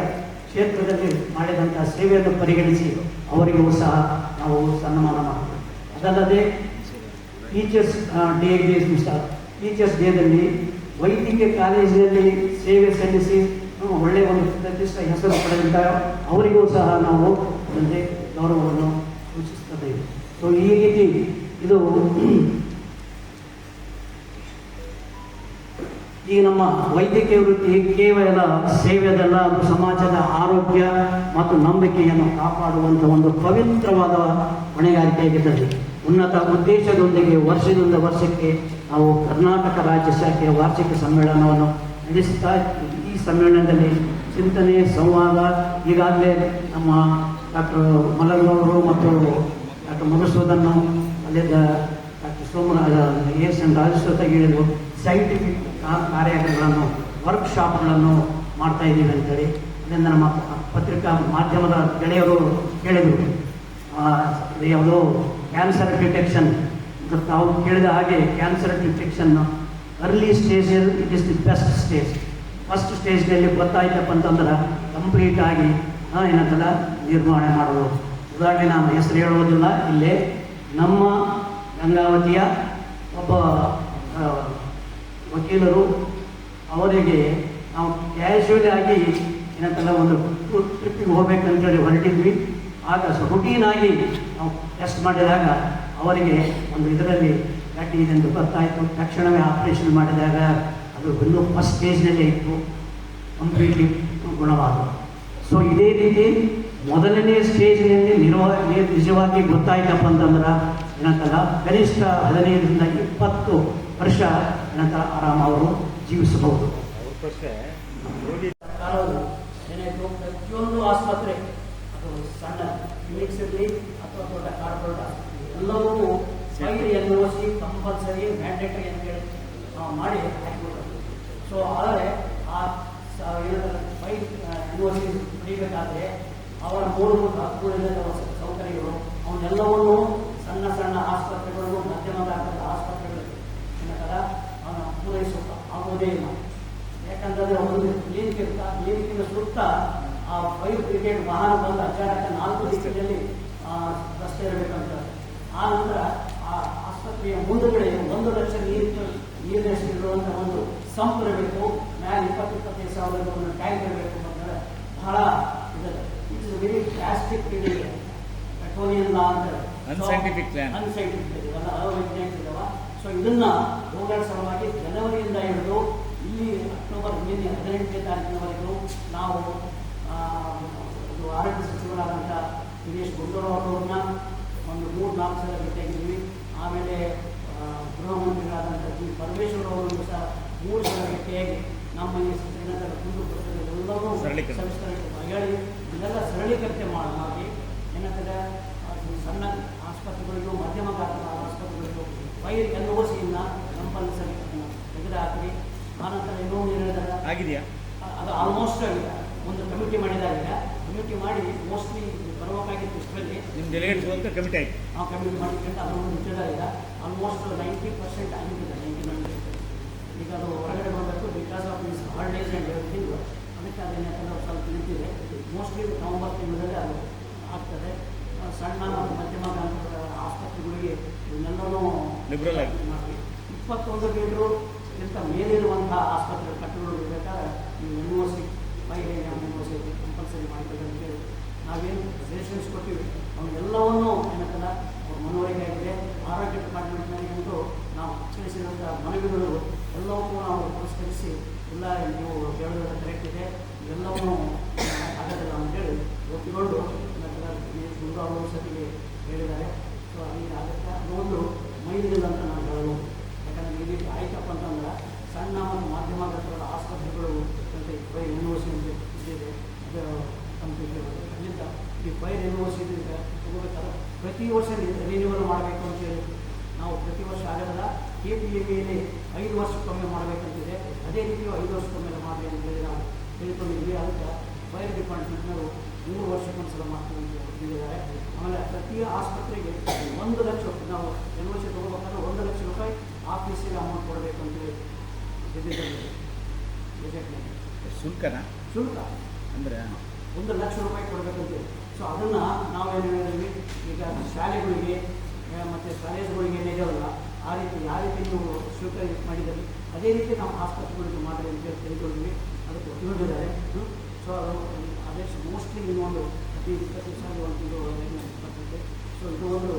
ಕ್ಷೇತ್ರದಲ್ಲಿ ಮಾಡಿದಂಥ ಸೇವೆಯನ್ನು ಪರಿಗಣಿಸಿ ಅವರಿಗೂ ಸಹ ನಾವು ಸನ್ಮಾನ ಮಾಡ್ತೀವಿ. ಅದಲ್ಲದೆ ಟೀಚರ್ಸ್ ಡೇಗೆ ಸಹ ಟೀಚರ್ಸ್ ಡೇದಲ್ಲಿ ವೈದ್ಯಕೀಯ ಕಾಲೇಜಿನಲ್ಲಿ ಸೇವೆ ಸಲ್ಲಿಸಿ ಒಳ್ಳೆಯ ಒಂದು ಪ್ರತಿಷ್ಠ ಹೆಸರು ಪಡೆದಂತ ಅವರಿಗೂ ಸಹ ನಾವು ಒಂದೇ ಗೌರವವನ್ನು ಸೂಚಿಸ್ತದೆ ಸೊ ಈ ರೀತಿ ಇದು ಈ ನಮ್ಮ ವೈದ್ಯಕೀಯ ವೃತ್ತಿ ಕೇವಲ ಸೇವೆದಲ್ಲ ಅದು ಸಮಾಜದ ಆರೋಗ್ಯ ಮತ್ತು ನಂಬಿಕೆಯನ್ನು ಕಾಪಾಡುವಂಥ ಒಂದು ಪವಿತ್ರವಾದ ಹೊಣೆಗಾರಿಕೆಯಾಗಿದ್ದಲ್ಲಿ ಉನ್ನತ ಉದ್ದೇಶದೊಂದಿಗೆ ವರ್ಷದಿಂದ ವರ್ಷಕ್ಕೆ ನಾವು ಕರ್ನಾಟಕ ರಾಜ್ಯ ಶಾಖೆಯ ವಾರ್ಷಿಕ ಸಮ್ಮೇಳನವನ್ನು ನಡೆಸ್ತಾ ಈ ಸಮ್ಮೇಳನದಲ್ಲಿ ಚಿಂತನೆ, ಸಂವಾದ, ಈಗಾಗಲೇ ನಮ್ಮ ಡಾಕ್ಟರ್ ಮಲರ್ನವರು ಮತ್ತು ಡಾಕ್ಟರ್ ಮಧುಸೂದನ್ ಅಲ್ಲಿದ್ದ doctor Somaraja S N Rajeshwara ಹೇಳಿದ್ರು ಸೈಂಟಿಫಿಕ್ ಕಾರ್ಯಕ್ರಮಗಳನ್ನು ವರ್ಕ್ಶಾಪ್ಗಳನ್ನು ಮಾಡ್ತಾ ಇದ್ದೀವಿ ಅಂತೇಳಿ. ಅದರಿಂದ ನಮ್ಮ ಪತ್ರಿಕಾ ಮಾಧ್ಯಮದ ಗೆಳೆಯರು ಹೇಳಿದರು. ಯಾವುದೋ ಕ್ಯಾನ್ಸರ್ ಡಿಟೆಕ್ಷನ್ ತಾವು ಕೇಳಿದ ಹಾಗೆ cancer detection early stage it is the best stage first ಸ್ಟೇಜ್ನಲ್ಲಿ ಗೊತ್ತಾಯ್ತಪ್ಪ ಅಂತಂದ್ರೆ ಕಂಪ್ಲೀಟ್ ಆ, ಏನಂತಲ್ಲ ನಿರ್ವಹಣೆ ಮಾಡೋದು ಉದಾಹರಣೆ ನಾನು ಹೆಸರು ಹೇಳುವುದಿಲ್ಲ ಇಲ್ಲೇ ನಮ್ಮ ಗಂಗಾವತಿಯ ಒಬ್ಬ ವಕೀಲರು ಅವರಿಗೆ ನಾವು ಕ್ಯಾಶುವಲಿ ಆಗಿ ಏನಂತಲ್ಲ ಒಂದು ಟ್ರಿಪ್ಪಿಗೆ ಹೋಗ್ಬೇಕಂತೇಳಿ ಹೊರಟಿದ್ವಿ. ಆಗ ರುಟೀನ್ ಆಗಿ ನಾವು ಟೆಸ್ಟ್ ಮಾಡಿದಾಗ ಅವರಿಗೆ ಒಂದು ಇದರಲ್ಲಿ ಗಟ್ಟಿ ಇದೆ ಅಂತ ಗೊತ್ತಾಯಿತು. ತಕ್ಷಣವೇ ಆಪರೇಷನ್ ಮಾಡಿದಾಗ ಅದು ಇನ್ನೂ ಫಸ್ಟ್ ಸ್ಟೇಜ್ನಲ್ಲೇ ಇತ್ತು. ಕಂಪ್ಲೀಟ್ಲಿ ಗುಣವಾದ ಸೊ ಇದೇ ರೀತಿ ಮೊದಲನೇ ಸ್ಟೇಜ್ನಲ್ಲಿ ನಿರ್ವ ನಿಜವಾಗಿ ಗೊತ್ತಾಯ್ತಪ್ಪ ಅಂತಂದ್ರೆ ಏನಂತಲ್ಲ, ಕನಿಷ್ಠ ಹದಿನೈದರಿಂದ ಇಪ್ಪತ್ತು ವರ್ಷ ಏನಂತಲ್ಲ ಆರಾಮ ಅವರು ಜೀವಿಸಬಹುದು. ಏನಾಯಿತು? ಪ್ರತಿಯೊಂದು ಆಸ್ಪತ್ರೆ, ಅದು ಸಣ್ಣ ಕ್ಲಿನಿಕ್ಸ್ ಇರಲಿ ಅಥವಾ ದೊಡ್ಡ ಕಾರ್ಪೊರೇಟ್ ಆಸ್ಪತ್ರೆ. ಎಲ್ಲವೂ N O C compulsory mandatory ಅಂತೇಳಿ ಮಾಡಿ ಹಾಕಿಬಿಡೋದು ಸೊ ಆದರೆ ಆ ಫೈಲ್ ಎನ್ ಓ ಸಿ ಪಡಿಬೇಕಾದ್ರೆ ಅವರ ಮೂಲಭೂತ ಹಕ್ಕುಗಳಿಂದ ಸೌಕರ್ಯಗಳು, ಅವನ್ನೆಲ್ಲವನ್ನು ಸಣ್ಣ ಸಣ್ಣ ಆಸ್ಪತ್ರೆಗಳಿಗೂ ಮಧ್ಯಮ ಗಾತ್ರದ ಆಸ್ಪತ್ರೆಗಳು ಏನಂತಾರ ಅವನ ಪೂರೈಸೋಕೆ ಆಗೋದೇ ಇಲ್ಲ. ಯಾಕಂತಂದ್ರೆ ಒಂದು ಕ್ಲಿನಿಕ್ ಕ್ಲಿನಿಕ್ಕಿನ ಸುತ್ತ ಆ ಫೈವ್ ಕ್ರಿಕೆಟ್ ವಾಹನ ಬಂದು ಅಚಾರಕ್ಕೆ ನಾಲ್ಕು ದಿಕ್ಕಿನಲ್ಲಿ ರಸ್ತೆ ಇರಬೇಕಂತ. ಆ ನಂತರ ಆ ಆಸ್ಪತ್ರೆಯ ಮುಂದುಗಡೆ ಒಂದು ಲಕ್ಷ ನೀರು ನೀರಿನಷ್ಟಿರುವಂತಹ ಒಂದು ಸಂಪ್ ಇರಬೇಕು ಮ್ಯಾಲ ಇಪ್ಪತ್ತು ಇಪ್ಪತ್ತೈದು ಸಾವಿರದ ಒಂದು ಟ್ಯಾಂಕ್ ಇರಬೇಕು ಅಂತಂದ್ರೆ ಬಹಳ ಇದೆ. ಇಟ್ ಇಸ್ ವೆರಿ ಪ್ಲಾಸ್ಟಿಕ್ ಇದೆ. ಪೆಟ್ರೋಲಿಯಂ ಲಾ ಅಂತ. ಅನ್ಸೈಂಟಿಫಿಕ್ ಪ್ಲಾನ್ ಅನ್ಸೈಂಟಿಫಿಕ್ ಇದೆಲ್ಲ ಅವೈಜ್ಞಾನಿಕ ಇದಾವ. ಸೊ ಇದನ್ನ ಹೋಗಾಡ ಸಲುವಾಗಿ ಜನವರಿಯಿಂದ ಹಿಡಿದು ಇಲ್ಲಿ ಅಕ್ಟೋಬರ್ ನಿನ್ನೆ ಹದಿನೆಂಟನೇ ತಾರೀಕಿನವರೆಗೂ ನಾವು ಆರೋಗ್ಯ ಸಚಿವರಾದಂಥ ದಿನೇಶ್ ಗುಂಡೂರಾವ್ ಅವ್ರನ್ನ ಒಂದು ಮೂರು ನಾಲ್ಕು ಸಲ ಭೇಟಿಯಾಗಿದ್ದೀವಿ ಆಮೇಲೆ ಗೃಹ ಮಂತ್ರಿಗಳಾದಂಥ ಜಿ ಪರಮೇಶ್ವರ ಅವರನ್ನು ಸಹ ಮೂರು ಸಲ ಭೇಟಿಯಾಗಿ ನಮ್ಮ ಈ ಶ್ರೀನಗರ ಕುಂದು ಎಲ್ಲವೂ ಸಂಸ್ಕರಣೆ ಹೇಳಿ ಇದೆಲ್ಲ ಸರಳೀಕರಣೆ ಮಾಡಿ ಏನಂತಂದರೆ ಸಣ್ಣ ಆಸ್ಪತ್ರೆಗಳಿಗೂ ಮಧ್ಯಮ ಗಾತ್ರದ ಆಸ್ಪತ್ರೆಗಳಿಗೂ ಫೈರ್ ಎನ್ ಓ ಸಿಯಿಂದ ಕಂಪಲ್ಸರಿ ತೆಗೆದುಹಾಕಿ ಆನಂತರ ಇನ್ನೊಂದು ಏನು ಹೇಳಿದಾರೆ? ಆಗಿದೆಯಾ? ಅದು ಆಲ್ಮೋಸ್ಟ್ ಆಗಿದೆ. ಒಂದು ಕಮಿಟಿ ಮಾಡಿದಾಗ ಕಮಿಟಿ ಮಾಡಿ ಮೋಸ್ಟ್ಲಿ ಬರಬೇಕಾಗಿತ್ತು ಇಷ್ಟರಲ್ಲಿ. ಡೆಲಿಗೇಟ್ಸ್ ಅಂತ ಕಮಿಟಿ ಆಯ್ತು. ನಾವು ಕಮಿಟಿ ಮಾಡಿಕೊಂಡು ವಿಚಾರ ಆಲ್ಮೋಸ್ಟ್ ನೈಂಟಿ ಪರ್ಸೆಂಟ್ ಆಗಿದೆ ನೈಂಟಿ ನೈನ್ ಈಗ ಅದು ಹೊರಗಡೆ ಬರಬೇಕು because of this holidays and everything ಅದಕ್ಕೆ ಅದನ್ನ ಯಾಕಂದ್ರೆ ಸ್ವಲ್ಪ ನಿಂತಿದೆ ಮೋಸ್ಟ್ಲಿ ನವಂಬರ್ ತಿಂಗಳಲ್ಲಿ ಅದು ಆಗ್ತದೆ. ಸಣ್ಣ ಮತ್ತು ಮಧ್ಯಮ ಆಸ್ಪತ್ರೆಗಳಿಗೆ ಆಗಿ. ಇಪ್ಪತ್ತೊಂದು ಬೇಡ್ರು ಇಂಥ ಮೇಲಿರುವಂಥ ಆಸ್ಪತ್ರೆ ಕಟ್ಟಡಗಳು ಇರಬೇಕಾದ್ರೆ ನೀವು ಯೂನಿವರ್ಸಿಟಿ ಸಿ ಕಂಪಲ್ಸರಿ ಮಾಡಬೇಕು ಅಂತೇಳಿ ನಾವೇನು ಸಜೆಷನ್ಸ್ ಕೊಟ್ಟಿವಿ ಅವನ್ನೆಲ್ಲವನ್ನೂ ಏನಕ್ಕಲ್ಲ, ಅವ್ರ ಮನವರಿಕೆ ಆಗಿದೆ ಆರೋಗ್ಯ ಡಿಪಾರ್ಟ್ಮೆಂಟ್ನಲ್ಲಿಂದು ನಾವು ತಿಳಿಸಿದಂಥ ಮನವಿಗಳು ಎಲ್ಲವನ್ನೂ ನಾವು ಪುರಸ್ಕರಿಸಿ ಎಲ್ಲ ನೀವು ಹೇಳೋದು ಕರೆಕ್ಟ್ ಇದೆ ಎಲ್ಲವನ್ನೂ ಆಗೋದಿಲ್ಲ ಅಂತೇಳಿ ಒಪ್ಪಿಕೊಂಡು ಮುಂದೆ ಅವರು ಸತಿಗೆ ಹೇಳಿದ್ದಾರೆ. ಸೊ ಅಲ್ಲಿ ಅದಕ್ಕೆ ಅದೊಂದು ಮೈಲಿಲ್ಲ ಅಂತ ನಾನು ಹೇಳಬಹುದು ಯಾಕಂದರೆ ರೀತಿ ಆಯ್ತಪ್ಪ ಅಂತಂದ್ರೆ ಸಣ್ಣ ಮತ್ತು ಮಾಧ್ಯಮ ಆಸ್ಪತ್ರೆಗಳು ಅಂತ ಯೂನಿವರ್ಸಿಟಿ ಇದೆ ಇದು ಕಂಪ್ಲೀಟ್ ಅಲ್ಲಿಂದ ಈ ಫೈರ್ ಯೂನಿವರ್ಸಿಟಿ ತಗೋಬೇಕಾದ್ರೆ ಪ್ರತಿ ವರ್ಷ ರಿನ್ಯೂವಲ್ ಮಾಡಬೇಕು ಅಂತೇಳಿ ನಾವು ಪ್ರತಿ ವರ್ಷ ಆಗಲ್ಲ ಕೆ ಪಿ ಎ ಪಿಯಲ್ಲಿ ಐದು ವರ್ಷಕ್ಕೊಮ್ಮೆ ಮಾಡಬೇಕಂತಿದೆ. ಅದೇ ರೀತಿ ಐದು ವರ್ಷಕ್ಕೊಮ್ಮೆ ಅಂತ ಅಂತೇಳಿ ನಾವು ತಿಳ್ಕೊಂಡಿದ್ವಿ. ಅದಕ್ಕೆ ಫೈರ್ ಡಿಪಾರ್ಟ್ಮೆಂಟ್ನವರು ಮೂರು ವರ್ಷಕ್ಕೊಂದ್ಸಲ ಮಾಡ್ತೀವಿ ಅಂತ ಹೇಳಿದ್ದಾರೆ. ಆಮೇಲೆ ಪ್ರತಿ ಆಸ್ಪತ್ರೆಗೆ ಒಂದು ಲಕ್ಷ ನಾವು ಎರಡು ವರ್ಷ ತಗೋಬೇಕಾದ್ರೆ ಒಂದು ಲಕ್ಷ ರೂಪಾಯಿ ಆಫೀಸಿಗೆ ಅಮೌಂಟ್ ಕೊಡಬೇಕು ಅಂತ ಹೇಳಿ ಬಜೆಟ್ನಲ್ಲಿ ಶುಲ್ಕನಾ ಶುಲ್ಕ ಅಂದರೆ? ಒಂದು ಲಕ್ಷ ರೂಪಾಯಿ ಕೊಡಬೇಕಂತೆ ಸೊ ಅದನ್ನು ನಾವೇನು ಹೇಳಿದ್ವಿ? ಈಗ ಶಾಲೆಗಳಿಗೆ ಮತ್ತು ಕಾಲೇಜುಗಳಿಗೆ ಏನಿದೆಯಲ್ಲ ಆ ರೀತಿ ಯಾವ ರೀತಿ ನೀವು ಸ್ವೀಕಾರ ಮಾಡಿದ್ದೀವಿ ಅದೇ ರೀತಿ ನಾವು ಆಸ್ಪತ್ರೆಗಳಿಗೆ ಮಾಡಿದೆ ಅಂತ ಹೇಳಿ ತಿಳ್ಕೊಂಡ್ವಿ. ಅದಕ್ಕೆ ಒಪ್ಪಿಕೊಂಡಿದ್ದಾರೆ. ಸೊ ಅದು ಅದೇ ಮೋಸ್ಟ್ಲಿ ಇನ್ನೊಂದು ಪ್ರತಿ ಇಪ್ಪತ್ತು ಸಾವಿರ ಒಂದು ಸೊ ಇದು ಒಂದು